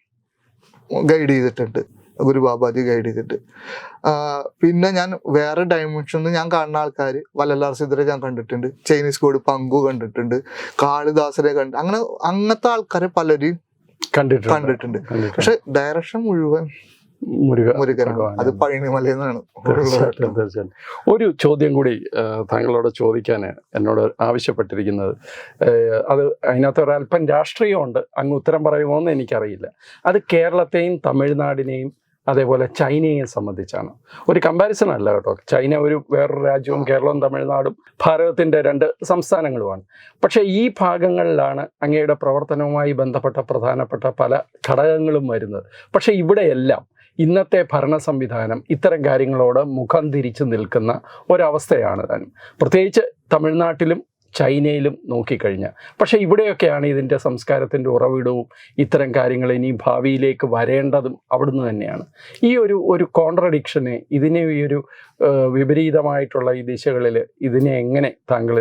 ഗൈഡ് ചെയ്തിട്ടുണ്ട്. ഗുരു ബാബാജി ഗൈഡ് ചെയ്തിട്ട് പിന്നെ ഞാൻ വേറെ ഡയമെൻഷനിൽ ഞാൻ കാണുന്ന ആൾക്കാർ വല്ലല്ലാർ സിദ്ധരെ ഞാൻ കണ്ടിട്ടുണ്ട്. ചൈനീസ് കോഡ് പങ്കു കണ്ടിട്ടുണ്ട്. കാളിദാസരെ കണ്ട് അങ്ങനെ അങ്ങനത്തെ ആൾക്കാരെ പലരും കണ്ടിട്ടുണ്ട്. കണ്ടിട്ടുണ്ട്. പക്ഷെ ഡയറക്ഷൻ മുഴുവൻ മുരുകനാണ്. അത് പഴനിമലയിൽ നിന്നാണ് തീർച്ചയായിട്ടും തീർച്ചയായിട്ടും. ഒരു ചോദ്യം കൂടി താങ്കളോട് ചോദിക്കാൻ എന്നോട് ആവശ്യപ്പെട്ടിരിക്കുന്നത്. അത് അതിനകത്ത് ഒരല്പം രാഷ്ട്രീയമുണ്ട്. അങ്ങ് ഉത്തരം പറയുമോ എന്ന് എനിക്കറിയില്ല. അത് കേരളത്തെയും തമിഴ്നാടിനെയും അതേപോലെ ചൈനയെ സംബന്ധിച്ചാണ്. ഒരു കമ്പാരിസൺ അല്ല കേട്ടോ. ചൈന ഒരു വേറൊരു രാജ്യവും കേരളവും തമിഴ്നാടും ഭാരതത്തിന്റെ രണ്ട് സംസ്ഥാനങ്ങളുമാണ്. പക്ഷേ ഈ ഭാഗങ്ങളിലാണ് അങ്ങയുടെ പ്രവർത്തനവുമായി ബന്ധപ്പെട്ട പ്രധാനപ്പെട്ട പല ഘടകങ്ങളും വരുന്നത്. പക്ഷേ ഇവിടെയെല്ലാം ഇന്നത്തെ ഭരണ സംവിധാനം ഇത്തരം കാര്യങ്ങളോട് മുഖം തിരിച്ചു നിൽക്കുന്ന ഒരവസ്ഥയാണ് താനും പ്രത്യേകിച്ച് തമിഴ്നാട്ടിലും ചൈനയിലും നോക്കിക്കഴിഞ്ഞാൽ പക്ഷേ ഇവിടെയൊക്കെയാണ് ഇതിന്റെ സംസ്കാരത്തിന്റെ ഉറവിടവും ഇത്തരം കാര്യങ്ങൾ ഇനി ഭാവിയിലേക്ക് വരേണ്ടതും അവിടുന്ന് തന്നെയാണ്. ഈ ഒരു ഒരു കോൺട്രഡിക്ഷനെ ഇതിനെ ഈ ഒരു വിപരീതമായിട്ടുള്ള ഈ ദിശകളിൽ ഇതിനെ എങ്ങനെ താങ്കൾ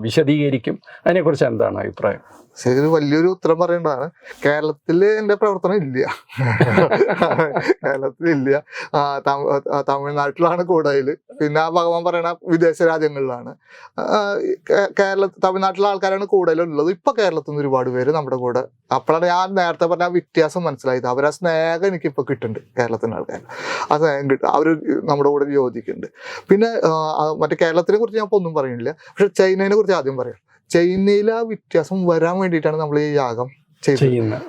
വിശദീകരിക്കും? അതിനെക്കുറിച്ച് എന്താണ് അഭിപ്രായം? ശരി വലിയൊരു ഉത്തരം പറയേണ്ടതാണ്. കേരളത്തിൽ എന്റെ പ്രവർത്തനം ഇല്ല. കേരളത്തിൽ ഇല്ല. തമിഴ്നാട്ടിലാണ് കൂടുതൽ പിന്നെ ആ ഭഗവാൻ പറയണ വിദേശ രാജ്യങ്ങളിലാണ്. കേരള തമിഴ്നാട്ടിലെ ആൾക്കാരാണ് കൂടുതലുള്ളത്. ഇപ്പൊ കേരളത്തിൽ നിന്ന് ഒരുപാട് പേര് നമ്മുടെ കൂടെ. അപ്പോഴാണ് ഞാൻ നേരത്തെ പറഞ്ഞ ആ വ്യത്യാസം മനസ്സിലായത്. അവരാ സ്നേഹം എനിക്ക് ഇപ്പൊ കിട്ടുന്നുണ്ട് കേരളത്തിന്റെ ആൾക്കാർ ആ സ്നേഹം കിട്ടും. അവർ നമ്മുടെ കൂടെ യോജിക്കുന്നുണ്ട് പിന്നെ മറ്റേ കേരളത്തിനെ കുറിച്ച് ഞാൻ ഇപ്പോൾ ഒന്നും പറയുന്നില്ല. പക്ഷെ ചൈനയെ കുറിച്ച് ആദ്യം പറയാം. ചൈനയിലെ ആ വ്യത്യാസം വരാൻ വേണ്ടിയിട്ടാണ് നമ്മൾ ഈ യാഗം ചെയ്യുന്നത്.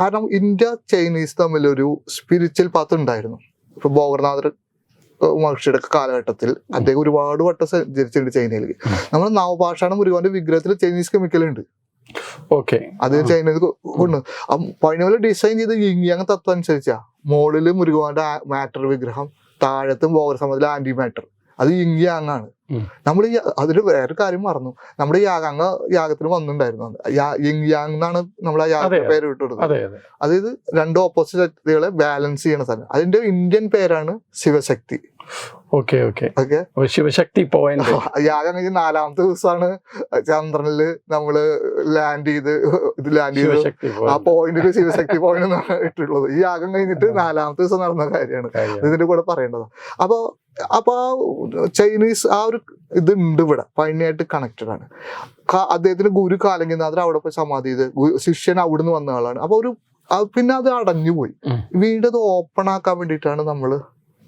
കാരണം ഇന്ത്യ ചൈനീസ് തമ്മിൽ ഒരു സ്പിരിച്വൽ പാത്ത് ഉണ്ടായിരുന്നു. ഇപ്പൊ ബോഗർനാഥർ മഹർഷിയുടെ കാലഘട്ടത്തിൽ അദ്ദേഹം ഒരുപാട് വട്ടം സഞ്ചരിച്ചിട്ടുണ്ട് ചൈനയിലേക്ക്. നമ്മൾ നവഭാഷാണ് മുരുകന്റെ വിഗ്രഹത്തിൽ ചൈനീസ് കെമിക്കൽ ഉണ്ട്. ഓക്കെ. അത്. ചൈനയിൽ കൊണ്ട് പഴയ പോലെ ഡിസൈൻ ചെയ്ത് യിങ് തത്വം അനുസരിച്ചാ. മോളിൽ മുരുകന്റെ മാറ്റർ വിഗ്രഹം താഴത്തും ബോഗർ സമുദ്രത്തിലെ ആന്റി മാറ്റർ. അത് യിങ് യാങ് ആണ്. ഉം. നമ്മൾ അതിൽ വേറെ കാര്യം പറഞ്ഞു നമ്മുടെ യാഗാംഗ യാഗത്തിന് വന്നിട്ടുണ്ടായിരുന്നു. യിങ് യാങ് എന്നാണ് നമ്മൾ ആ അതെ, പേര് വിട്ടുകൊടുത്തത് അതെ അതെ. അതായത് രണ്ട് ഓപ്പോസിറ്റ് ശക്തികളെ ബാലൻസ് ചെയ്യണ സ്ഥലം. അതിന്റെ ഇന്ത്യൻ പേരാണ് Shivashakti. Okay okay okay Shivashakti point യാഗം കഴിഞ്ഞ് നാലാമത്തെ ദിവസമാണ് ചന്ദ്രനിൽ നമ്മൾ ലാൻഡ് ചെയ്ത് ഇത് ലാൻഡ് ചെയ്ത് ആ പോയിന്റിൽ ശിവശക്തി പോയിന്റ് ഇട്ടിട്ടുള്ളത്. ഈ യാഗം കഴിഞ്ഞിട്ട് നാലാമത്തെ ദിവസം നടന്ന കാര്യമാണ്. ഇതിന്റെ കൂടെ പറയേണ്ടത് അപ്പോ അപ്പൊ ആ ചൈനീസ് ആ ഒരു ഇത് ഉണ്ട് ഇവിടെ. പഴനിയായിട്ട് കണക്റ്റഡ് ആണ്. ക- അദ്ദേഹത്തിന് ഗുരു കാലങ്കിനാഥർ അവിടെ പോയി സമാധി ചെയ്ത്. ശിഷ്യൻ അവിടുന്ന് വന്ന ആളാണ്. അപ്പൊ ഒരു പിന്നെ അത് അടഞ്ഞുപോയി. വീണ്ടും അത് ഓപ്പൺ ആക്കാൻ വേണ്ടിയിട്ടാണ് നമ്മൾ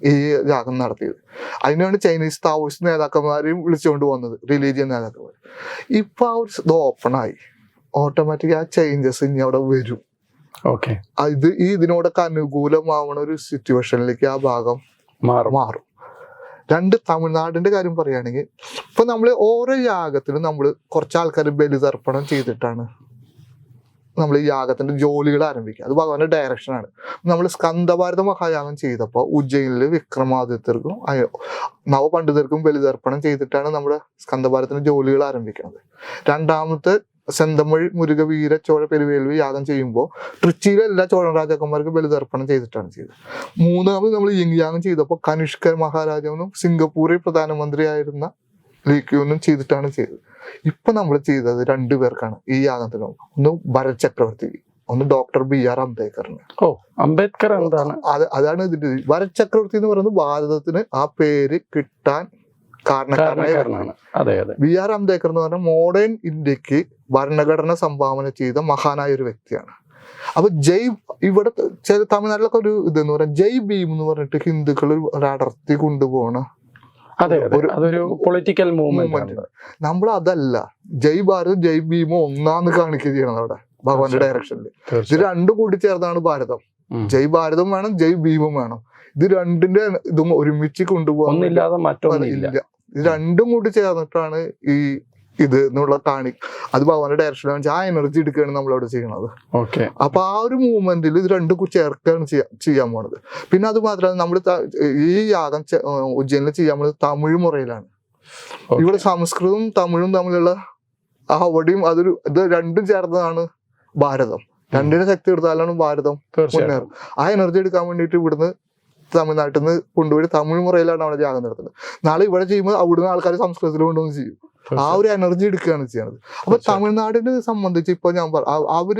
ഈ യാഗം നടത്തിയത്. അതിനാണ് ചൈനീസ് താവോയിസ്റ്റ് നേതാക്കന്മാരെയും വിളിച്ചുകൊണ്ട് വന്നത്. റിലീജിയൻ നേതാക്കന്മാർ. ഇപ്പൊ ആ ഒരു ഇത് ഓപ്പൺ ആയി. ഓട്ടോമാറ്റിക് ആ ചേഞ്ചസ് ഇനി അവിടെ വരും. ഓക്കെ ഇത് ഈ ഇതിനോടൊക്കെ അനുകൂലമാവണ ഒരു സിറ്റുവേഷനിലേക്ക് ആ ഭാഗം മാറും. മാറും. രണ്ട് തമിഴ്നാടിന്റെ കാര്യം പറയുകയാണെങ്കിൽ ഇപ്പൊ നമ്മൾ ഓരോ യാഗത്തിലും നമ്മൾ കുറച്ച് ആൾക്കാർ ബലിതർപ്പണം ചെയ്തിട്ടാണ് നമ്മൾ ഈ യാഗത്തിന്റെ ജോലികൾ ആരംഭിക്കുക. അത് ഭഗവാന്റെ ഡയറക്ഷനാണ് നമ്മൾ സ്കന്ദഭാരത മഹായാഗം ചെയ്തപ്പോൾ ഉജ്ജയിനിൽ വിക്രമാദിത്യർക്കും നവപണ്ഡിതർക്കും ബലിതർപ്പണം ചെയ്തിട്ടാണ് നമ്മുടെ സ്കന്ദഭാരതത്തിന്റെ ജോലികൾ ആരംഭിക്കുന്നത്. രണ്ടാമത്തെ സെന്തമഴി മുരുകവീര ചോഴ പെരുവേൽവി യാഗം ചെയ്യുമ്പോൾ ട്രിച്ചിയിലെ എല്ലാ ചോഴ രാജാക്കന്മാർക്ക് ബലിതർപ്പണം ചെയ്തിട്ടാണ് ചെയ്തത്. മൂന്നാമത് നമ്മൾ യിങ് യാഗം ചെയ്തപ്പോൾ കനിഷ്കർ മഹാരാജാവിനും സിംഗപ്പൂരിൽ പ്രധാനമന്ത്രിയായിരുന്ന ലീക്യൂനും ചെയ്തിട്ടാണ് ചെയ്തത്. ഇപ്പൊ നമ്മൾ ചെയ്തത് രണ്ടുപേർക്കാണ് ഈ യാഗത്തിന് ഒന്ന്. ഭരത് ചക്രവർത്തി ഒന്ന് ഡോക്ടർ ബി ആർ അംബേദ്കറിന്. ഓ അംബേദ്കർ എന്താണ്? അത് അതാണ് ഇതിന്റെ ഭരത് ചക്രവർത്തി എന്ന് പറയുന്നത് ഭാരതത്തിന് ആ പേര് കിട്ടാൻ കാരണക്കാരനാണ്. അതെ അതെ. ബി ആർ അംബേദ്കർ എന്ന് പറഞ്ഞാൽ മോഡേൺ ഇന്ത്യയ്ക്ക് ഭരണഘടന സംഭാവന ചെയ്ത മഹാനായ ഒരു വ്യക്തിയാണ്. അപ്പൊ ജയ് ഇവിടെ ചില തമിഴ്നാട്ടിലൊക്കെ ഒരു ഇതെന്ന് പറയാം ജയ് ഭീം എന്ന് പറഞ്ഞിട്ട് ഹിന്ദുക്കൾ അടർത്തി കൊണ്ടുപോകണ അതെ അതെ. അതൊരു പൊളിറ്റിക്കൽ മൂവ്മെന്റ് മൂവ്മെന്റ് നമ്മൾ അതല്ല. ജയ് ഭാരത് ജയ് ഭീമോ ഒന്നാന്ന് കാണിക്കുക ചെയ്യണം അവിടെ ഭഗവാന്റെ ഡയറക്ഷനിൽ ഇത് രണ്ടും കൂടി ചേർന്നാണ് ഭാരതം. ജയ് ഭാരതം വേണം ജയ് ഭീമും വേണം. ഇത് രണ്ടിന്റെ ഇതും ഒരുമിച്ച് കൊണ്ടുപോകാൻ മറ്റൊന്നില്ല. ഇത് രണ്ടും കൂടി ചേർന്നിട്ടാണ് ഈ ഇത് എന്നുള്ള കാണി അത് ഭഗവാന്റെ ഡയറക്ഷനിലാണ് ആ എനർജി എടുക്കുകയാണ് നമ്മൾ അവിടെ ചെയ്യണത്. ഓക്കെ. അപ്പൊ ആ ഒരു മൂവ്മെന്റിൽ ഇത് രണ്ടും കൂടി ചേർക്കുകയാണ് ചെയ്യാൻ പോണത്. പിന്നെ അത് മാത്രമല്ല നമ്മൾ ഈ യാഗം ഉജ്ജയിനിൽ ചെയ്യാൻ പോണത് തമിഴ് മുറയിലാണ്. ഇവിടെ സംസ്കൃതവും തമിഴും തമ്മിലുള്ള ആ അവിടെയും അതൊരു ഇത് രണ്ടും ചേർന്നതാണ് ഭാരതം. രണ്ടിനെ ശക്തി എടുത്താലാണ് ഭാരതം മുന്നേറും ആ എനർജി എടുക്കാൻ വേണ്ടിയിട്ട് ഇവിടുന്ന് തമിഴ്നാട്ടിൽ നിന്ന് കൊണ്ടുപോയി തമിഴ് മുറയിലാണ് അവിടെ ജാഗം നടത്തുന്നത്. നാളെ ഇവിടെ ചെയ്യുമ്പോൾ അവിടുന്ന് ആൾക്കാർ സംസ്കൃതത്തിൽ കൊണ്ടുവന്ന് ചെയ്യും. ആ ഒരു എനർജി എടുക്കുകയാണ് ചെയ്യുന്നത്. അപ്പൊ തമിഴ്നാടിനെ സംബന്ധിച്ച് ഇപ്പൊ ഞാൻ പറ അവർ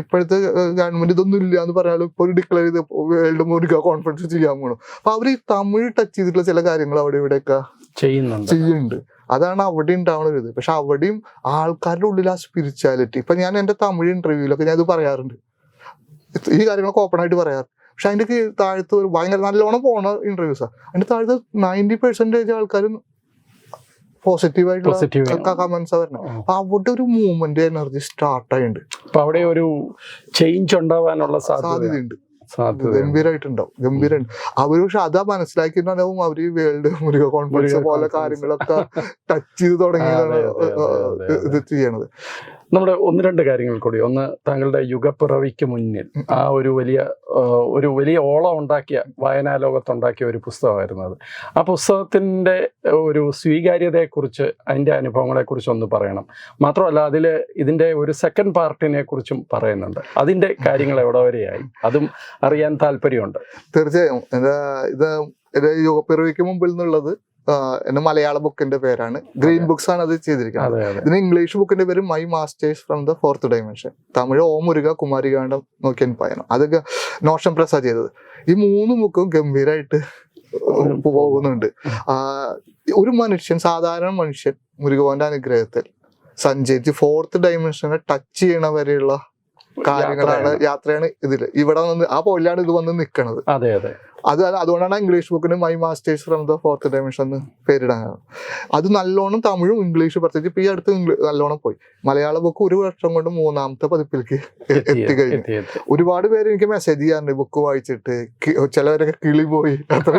ഇപ്പോഴത്തെ ഗവൺമെന്റ് ഇതൊന്നും ഇല്ല എന്ന് പറഞ്ഞാലും ഇപ്പൊ ഒരു ഡിക്ലെയർ ചെയ്ത് വേൾഡ് മോഡിക്ക കോൺഫറൻസ് ചെയ്യാൻ പോകണം അപ്പൊ അവർ ഈ തമിഴ് ടച്ച് ചെയ്തിട്ടുള്ള ചില കാര്യങ്ങൾ അവിടെ ഇവിടെയൊക്കെ ചെയ്യുന്നുണ്ട്. ചെയ്യുന്നുണ്ട്. അതാണ് അവിടെ ഉണ്ടാവുന്ന ഒരു ഇത്. പക്ഷെ അവിടെയും ആൾക്കാരുടെ ഉള്ളിൽ ആ സ്പിരിച്വാലിറ്റി ഇപ്പൊ ഞാൻ എന്റെ തമിഴ് ഇന്റർവ്യൂലൊക്കെ ഞാൻ ഇത് പറയാറുണ്ട്. ഈ കാര്യങ്ങളൊക്കെ ഓപ്പൺ ആയിട്ട് പറയാറ്. പക്ഷെ അതിന്റെ കീഴ് താഴത്ത് ഒരു ഭയങ്കര നല്ലോണം പോണ ഇന്റർവ്യൂസ് അതിന്റെ താഴത്ത് നയന്റി പെർസെന്റേജ് ആൾക്കാരും പോസിറ്റീവ് ആയിട്ടുള്ള പോസിറ്റീവ് കമന്റ്സ് വരുന്നത് അപ്പൊ അവിടെ ഒരു മൂവ്മെന്റ് എനർജി സ്റ്റാർട്ട് ആയിട്ടുണ്ട് അപ്പൊ അവിടെ ഒരു ചേഞ്ച് ഉണ്ടാവാനുള്ള സാധ്യത സാധ്യതയുണ്ട്. സാധ്യത ഗംഭീരമായിട്ടുണ്ടാവും ഗംഭീരമുണ്ട് അവർ പക്ഷെ അതാ മനസ്സിലാക്കിയിട്ടുണ്ടാവും അവർ ഈ വേൾഡ് മുരുക കോൺഫറൻസ് പോലെ കാര്യങ്ങളൊക്കെ ടച്ച് ചെയ്ത് തുടങ്ങിയതാണ് ഇത് ചെയ്യണത്. നമ്മുടെ ഒന്ന് രണ്ട് കാര്യങ്ങൾ കൂടി. ഒന്ന് താങ്കളുടെ യുഗപ്പിറവിക്ക് മുന്നിൽ ആ ഒരു വലിയ ഒരു വലിയ ഓളം ഉണ്ടാക്കിയ വായനാ ലോകത്തുണ്ടാക്കിയ ഒരു പുസ്തകമായിരുന്നു അത്. ആ പുസ്തകത്തിന്റെ ഒരു സ്വീകാര്യതയെക്കുറിച്ച് അതിന്റെ അനുഭവങ്ങളെക്കുറിച്ച് ഒന്ന് പറയണം. മാത്രമല്ല അതിൽ ഇതിന്റെ ഒരു സെക്കൻഡ് പാർട്ടിനെ കുറിച്ചും പറയുന്നുണ്ട്. അതിന്റെ കാര്യങ്ങൾ [LAUGHS] എവിടെ വരെയായി അതും അറിയാൻ താല്പര്യമുണ്ട്. തീർച്ചയായും. എന്താ ഇത് ഇത് യുഗപ്പിറവിക്ക് മുമ്പിൽ നിന്നുള്ളത് ആ, എന്റെ മലയാള ബുക്കിന്റെ പേരാണ്. ഗ്രീൻ ബുക്സ് ആണ് അത് ചെയ്തിരിക്കുന്നത്. ഇതിന് ഇംഗ്ലീഷ് ബുക്കിന്റെ പേര് my masters from the fourth dimension Tamil ഓ മുരുക കുമാരികാണ്ഡം നോക്കിയൻ പയനം അതൊക്കെ നോഷൻ പ്രസ ചെയ്തത്. ഈ മൂന്ന് ബുക്കും ഗംഭീരമായിട്ട് പോകുന്നുണ്ട്. ആ, ഒരു മനുഷ്യൻ സാധാരണ മനുഷ്യൻ മുരുകോന്റെ അനുഗ്രഹത്തിൽ സഞ്ചരിച്ച് ഫോർത്ത് ഡൈമെൻഷനെ ടച്ച് ചെയ്യണ വരെയുള്ള കാര്യങ്ങളാണ് യാത്രയാണ്. യാത്രയാണ് ഇതിൽ. ഇവിടെ വന്ന് ആ പോയിലാണ് ഇത് വന്ന് നിൽക്കണത് അതെ അതെ. അത് അതുകൊണ്ടാണ് ഇംഗ്ലീഷ് ബുക്കിന് my masters from the fourth dimension എന്ന് പേരിടാൻ അത് നല്ലോണം തമിഴും ഇംഗ്ലീഷ് പ്രത്യേകിച്ച് ഇപ്പൊ ഈ അടുത്ത് നല്ലോണം പോയി. മലയാള ബുക്ക് ഒരു വർഷം കൊണ്ട് മൂന്നാമത്തെ പതിപ്പിലേക്ക് എത്തിക്കഴിഞ്ഞു എത്തി എത്തി കഴിഞ്ഞു. എത്തി എത്തി ഒരുപാട് പേര് എനിക്ക് മെസ്സേജ് ചെയ്യാറുണ്ട് ബുക്ക് വായിച്ചിട്ട്. ചിലവരൊക്കെ കിളി പോയി. അത്ര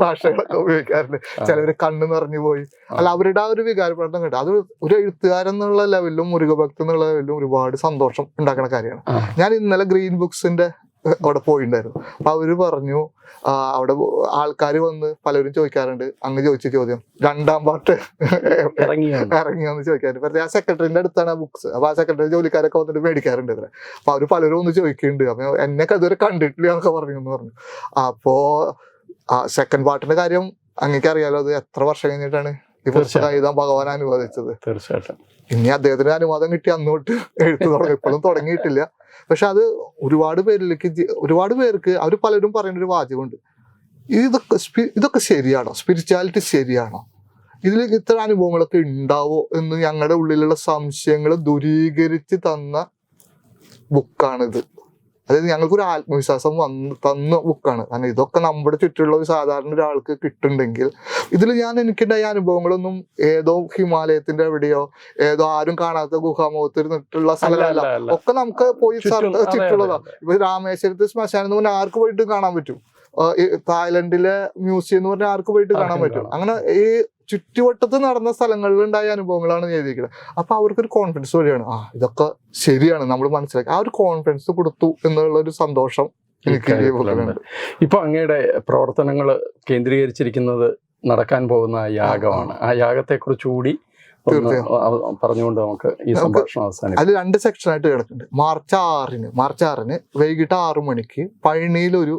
ഭാഷകളൊക്കെ ഉപയോഗിക്കാറുണ്ട്. ചിലവര് കണ്ണ് നിറഞ്ഞു പോയി. അല്ല അവരുടെ ആ ഒരു വികാരപ്രകടനം കേട്ടോ അത് ഒരു എഴുത്തുകാരൻ എന്നുള്ള ലെവലിലും മുരുകഭക്തി എന്നുള്ള ലെവലിലും ഒരുപാട് സന്തോഷം ഉണ്ടാക്കുന്ന കാര്യമാണ്. ഞാൻ ഇന്നലെ ഗ്രീൻ ബുക്സിന്റെ അവിടെ പോയിട്ടുണ്ടായിരുന്നു അപ്പൊ അവർ പറഞ്ഞു അവിടെ ആൾക്കാർ വന്ന് പലരും ചോദിക്കാറുണ്ട്. അങ്ങ് ചോദിച്ച ചോദ്യം. രണ്ടാം പാട്ട് ഇറങ്ങിയെന്ന് ചോദിക്കാറുണ്ട്. വെറുതെ ആ സെക്രട്ടറിന്റെ അടുത്താണ് ആ ബുക്സ്. അപ്പൊ ആ സെക്രട്ടറി ജോലിക്കാരൊക്കെ വന്നിട്ട് മേടിക്കാറുണ്ട് ഇത്ര അപ്പൊ അവർ പലരും ഒന്ന് ചോദിക്കുന്നുണ്ട്. അപ്പൊ എന്നെ അതുവരെ കണ്ടിട്ടില്ല എന്നൊക്കെ പറഞ്ഞു എന്ന് പറഞ്ഞു. അപ്പോ ആ സെക്കൻഡ് പാർട്ടിന്റെ കാര്യം അങ്ങേക്ക് അറിയാലോ അത് എത്ര വർഷം കഴിഞ്ഞിട്ടാണ് ഈ പുസ്തകം. എഴുതാൻ ഭഗവാൻ അനുവദിച്ചത്? തീർച്ചയായിട്ടും. ഇനി അദ്ദേഹത്തിന്റെ അനുവാദം കിട്ടി അന്നോട്ട് എഴുത്ത് തുടങ്ങി. ഇപ്പോഴും തുടങ്ങിയിട്ടില്ല. പക്ഷെ അത് ഒരുപാട് പേരിലേക്ക് ഒരുപാട് പേർക്ക് അവർ പലരും പറയുന്ന ഒരു വാചകമുണ്ട്. ഇതൊക്കെ ഇതൊക്കെ ശരിയാണോ? സ്പിരിച്വാലിറ്റി ശരിയാണോ? ഇതിൽ ഇത്ര അനുഭവങ്ങളൊക്കെ ഉണ്ടാവോ എന്ന് ഞങ്ങളുടെ ഉള്ളിലുള്ള സംശയങ്ങൾ ദൂരീകരിച്ച് തന്ന ബുക്കാണിത് അതായത് ഞങ്ങൾക്ക് ഒരു ആത്മവിശ്വാസം വന്ന് തന്ന ബുക്കാണ്. കാരണം ഇതൊക്കെ നമ്മുടെ ചുറ്റുള്ള ഒരു സാധാരണ ഒരാൾക്ക് കിട്ടുന്നുണ്ടെങ്കിൽ ഇതിൽ ഞാൻ എനിക്കുണ്ടായ അനുഭവങ്ങളൊന്നും ഏതോ ഹിമാലയത്തിന്റെ എവിടെയോ ഏതോ ആരും കാണാത്ത ഗുഹാമുഖത്തിരുന്നിട്ടുള്ള അല്ല സ്ഥലമല്ല. ഒക്കെ നമുക്ക് പോയി ചുറ്റും- സ്ഥലത്ത് അതെ, അതെ, ചുറ്റുള്ളതാ അതെ. ഇപ്പൊ രാമേശ്വരത്ത് ശ്മശാനം എന്ന് പറഞ്ഞാൽ ആർക്ക് പോയിട്ട് കാണാൻ പറ്റും. തായ്ലൻഡിലെ മ്യൂസിയം എന്ന് പറഞ്ഞാൽ ആർക്ക് പോയിട്ട് കാണാൻ പറ്റും. അങ്ങനെ ഈ ചുറ്റുവട്ടത്ത് നടന്ന സ്ഥലങ്ങളിൽ ഉണ്ടായ അനുഭവങ്ങളാണ് എഴുതിയിരിക്കുന്നത്. അപ്പൊ അവർക്കൊരു കോൺഫിഡൻസ് വഴിയാണ് ആ ഇതൊക്കെ ശരിയാണ്. നമ്മൾ മനസ്സിലാക്കി. ആ ഒരു കോൺഫിഡൻസ് കൊടുത്തു എന്നുള്ള ഒരു സന്തോഷം എനിക്ക് ഇപ്പൊ അങ്ങയുടെ പ്രവർത്തനങ്ങൾ കേന്ദ്രീകരിച്ചിരിക്കുന്നത് നടക്കാൻ പോകുന്ന യാഗമാണ്. ആ യാഗത്തെ കുറിച്ചുകൂടി ഒന്ന് തീർച്ചയായും. പറഞ്ഞുകൊണ്ട് നമുക്ക് ഈ സംഭാഷണം അവസാനിപ്പിക്കാം. അതിൽ രണ്ട് സെക്ഷൻ ആയിട്ട് കിടക്കുന്നുണ്ട്. മാർച്ച് ആറിന് മാർച്ച് ആറിന് വൈകിട്ട് ആറു മണിക്ക് പഴനിയിലൊരു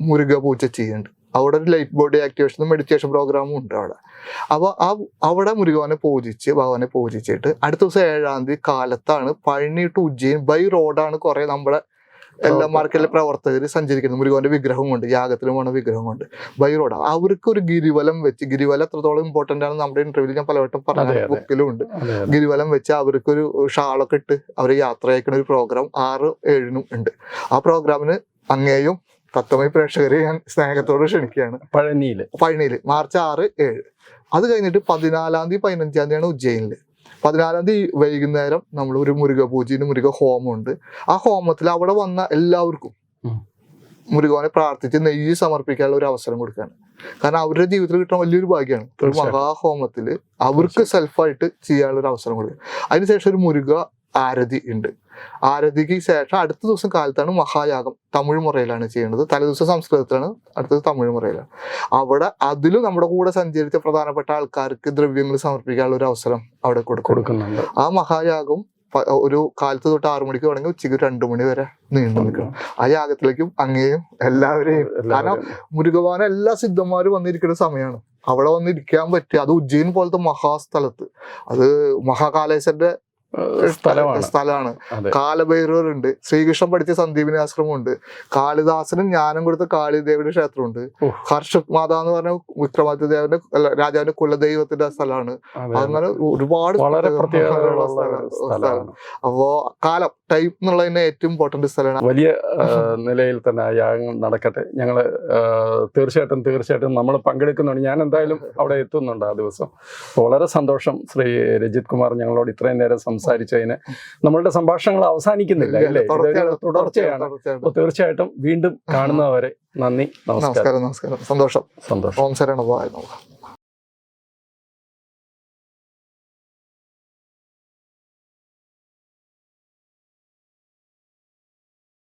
മുരുക പൂജ ചെയ്യുന്നുണ്ട്. അവിടെ ഒരു ലൈറ്റ് ബോഡി ആക്ടിവേഷനും മെഡിറ്റേഷൻ പ്രോഗ്രാമും ഉണ്ട് അവിടെ. അപ്പോൾ ആ അവിടെ മുരുകനെ പൂജിച്ച് ഭഗവാനെ പൂജിച്ചിട്ട് അടുത്ത ദിവസം ഏഴാം തീയതി കാലത്താണ് പഴനി ടു ഉജ്ജയിൻ ബൈ റോഡാണ് കുറേ നമ്മുടെ എല്ലാ മാർക്കറ്റിലെ പ്രവർത്തകർ സഞ്ചരിക്കുന്നത്. മുരുകന്റെ വിഗ്രഹം കൊണ്ട് യാഗത്തിലും പോണ വിഗ്രഹം കൊണ്ട് ബൈ റോഡ് അവർക്ക് ഒരു ഗിരിവലം വെച്ച് ഗിരിവലം എത്രത്തോളം ഇമ്പോർട്ടന്റ് ആണ് നമ്മുടെ ഇന്റർവ്യൂവിൽ ഞാൻ പലവട്ടം പറഞ്ഞ. ബുക്കിലും ഉണ്ട്. ഗിരിവലം വെച്ച് അവർക്കൊരു ഷാളൊക്കെ ഇട്ട് അവർ യാത്ര അയക്കുന്ന ഒരു പ്രോഗ്രാം ആറ് ഏഴിനും ഉണ്ട്. ആ പ്രോഗ്രാമിന് അങ്ങേയും തത്വമയി പ്രേക്ഷകരെ ഞാൻ സ്നേഹത്തോട് ക്ഷണിക്കുകയാണ്. പഴനിയിൽ പഴനിയിൽ മാർച്ച് ആറ് ഏഴ്. അത് കഴിഞ്ഞിട്ട് പതിനാലാം തീയതി പതിനഞ്ചാം തീയതിയാണ് ഉജ്ജയിനിൽ പതിനാലാം തീയതി വൈകുന്നേരം നമ്മൾ ഒരു മുരുക പൂജയും മുരുക ഹോമമുണ്ട് ആ ഹോമത്തിൽ അവിടെ വന്ന എല്ലാവർക്കും. മുരുകനെ പ്രാർത്ഥിച്ച് നെയ്യ് സമർപ്പിക്കാനുള്ള ഒരു അവസരം കൊടുക്കുകയാണ്. കാരണം അവരുടെ ജീവിതത്തിൽ കിട്ടുന്ന വലിയൊരു ഭാഗ്യമാണ്. ഒരു മഹാഹോമത്തിൽ അവർക്ക് സെൽഫായിട്ട് ചെയ്യാനുള്ള ഒരു അവസരം കൊടുക്കുക. അതിനുശേഷം ഒരു മുരുക ആരതി ഉണ്ട്. ആരതിക്ക് ശേഷം അടുത്ത ദിവസം കാലത്താണ് മഹായാഗം. തമിഴ് മുറയിലാണ് ചെയ്യുന്നത് തലേദിവസം സംസ്കൃതത്തിലാണ് അടുത്തത് തമിഴ് മുറയിലാണ്. അവിടെ അതിലും നമ്മുടെ കൂടെ സഞ്ചരിച്ച പ്രധാനപ്പെട്ട ആൾക്കാർക്ക് ദ്രവ്യങ്ങൾ സമർപ്പിക്കാനുള്ള ഒരു അവസരം അവിടെ കൊടുക്കും കൊടുക്കുന്നുണ്ട്. ആ മഹായാഗം ഒരു കാലത്ത് തൊട്ട് ആറു മണിക്ക് തുടങ്ങി ഉച്ചയ്ക്ക് രണ്ടു മണി വരെ നീണ്ടു നിൽക്കണം ആ. യാഗത്തിലേക്കും അങ്ങേയും എല്ലാവരെയും. കാരണം മുരുകവാന എല്ലാ സിദ്ധന്മാരും വന്നിരിക്കുന്ന സമയമാണ് അവിടെ വന്നിരിക്കാൻ പറ്റിയ അത് ഉജ്ജയിൻ പോലത്തെ മഹാസ്ഥലത്ത്. അത് മഹാകാലേശ്വരന്റെ സ്ഥലമാണ്. സ്ഥലമാണ്. കാലഭൈരവരുണ്ട്. ശ്രീകൃഷ്ണൻ പഠിച്ച സന്ദീപിനി ആശ്രമമുണ്ട്. കാളിദാസനും ജ്ഞാനം കൊടുത്ത കാളിദേവിയുടെ ക്ഷേത്രമുണ്ട്. ഹർഷ മാതാ എന്ന് പറഞ്ഞ വിക്രമാദിത്യദേവന്റെ രാജാവിന്റെ കുലദൈവത്തിന്റെ സ്ഥലമാണ്. അങ്ങനെ ഒരുപാട്. സ്ഥലമാണ്. അപ്പോ കാലം ടൈം എന്നുള്ളതിന് ഏറ്റവും ഇമ്പോർട്ടന്റ് സ്ഥലമാണ്. വലിയ നിലയിൽ തന്നെ ആ യാഗം നടക്കട്ടെ. ഞങ്ങൾ തീർച്ചയായിട്ടും തീർച്ചയായിട്ടും നമ്മൾ പങ്കെടുക്കുന്നുണ്ട്. ഞാൻ എന്തായാലും അവിടെ എത്തുന്നുണ്ട് ആ ദിവസം. വളരെ സന്തോഷം ശ്രീ രജിത് കുമാർ ഞങ്ങളോട് ഇത്രയും നേരം സംസാരിച്ചതിന്. നമ്മളുടെ സംഭാഷണങ്ങൾ അവസാനിക്കുന്നില്ല അല്ലേ? തുടർച്ചയാണ്. അപ്പോൾ തീർച്ചയായിട്ടും വീണ്ടും കാണുന്നവരെ നന്ദി നമസ്കാരം. നമസ്കാരം നമസ്കാരം. സന്തോഷം. സന്തോഷം. ഓം ശരണ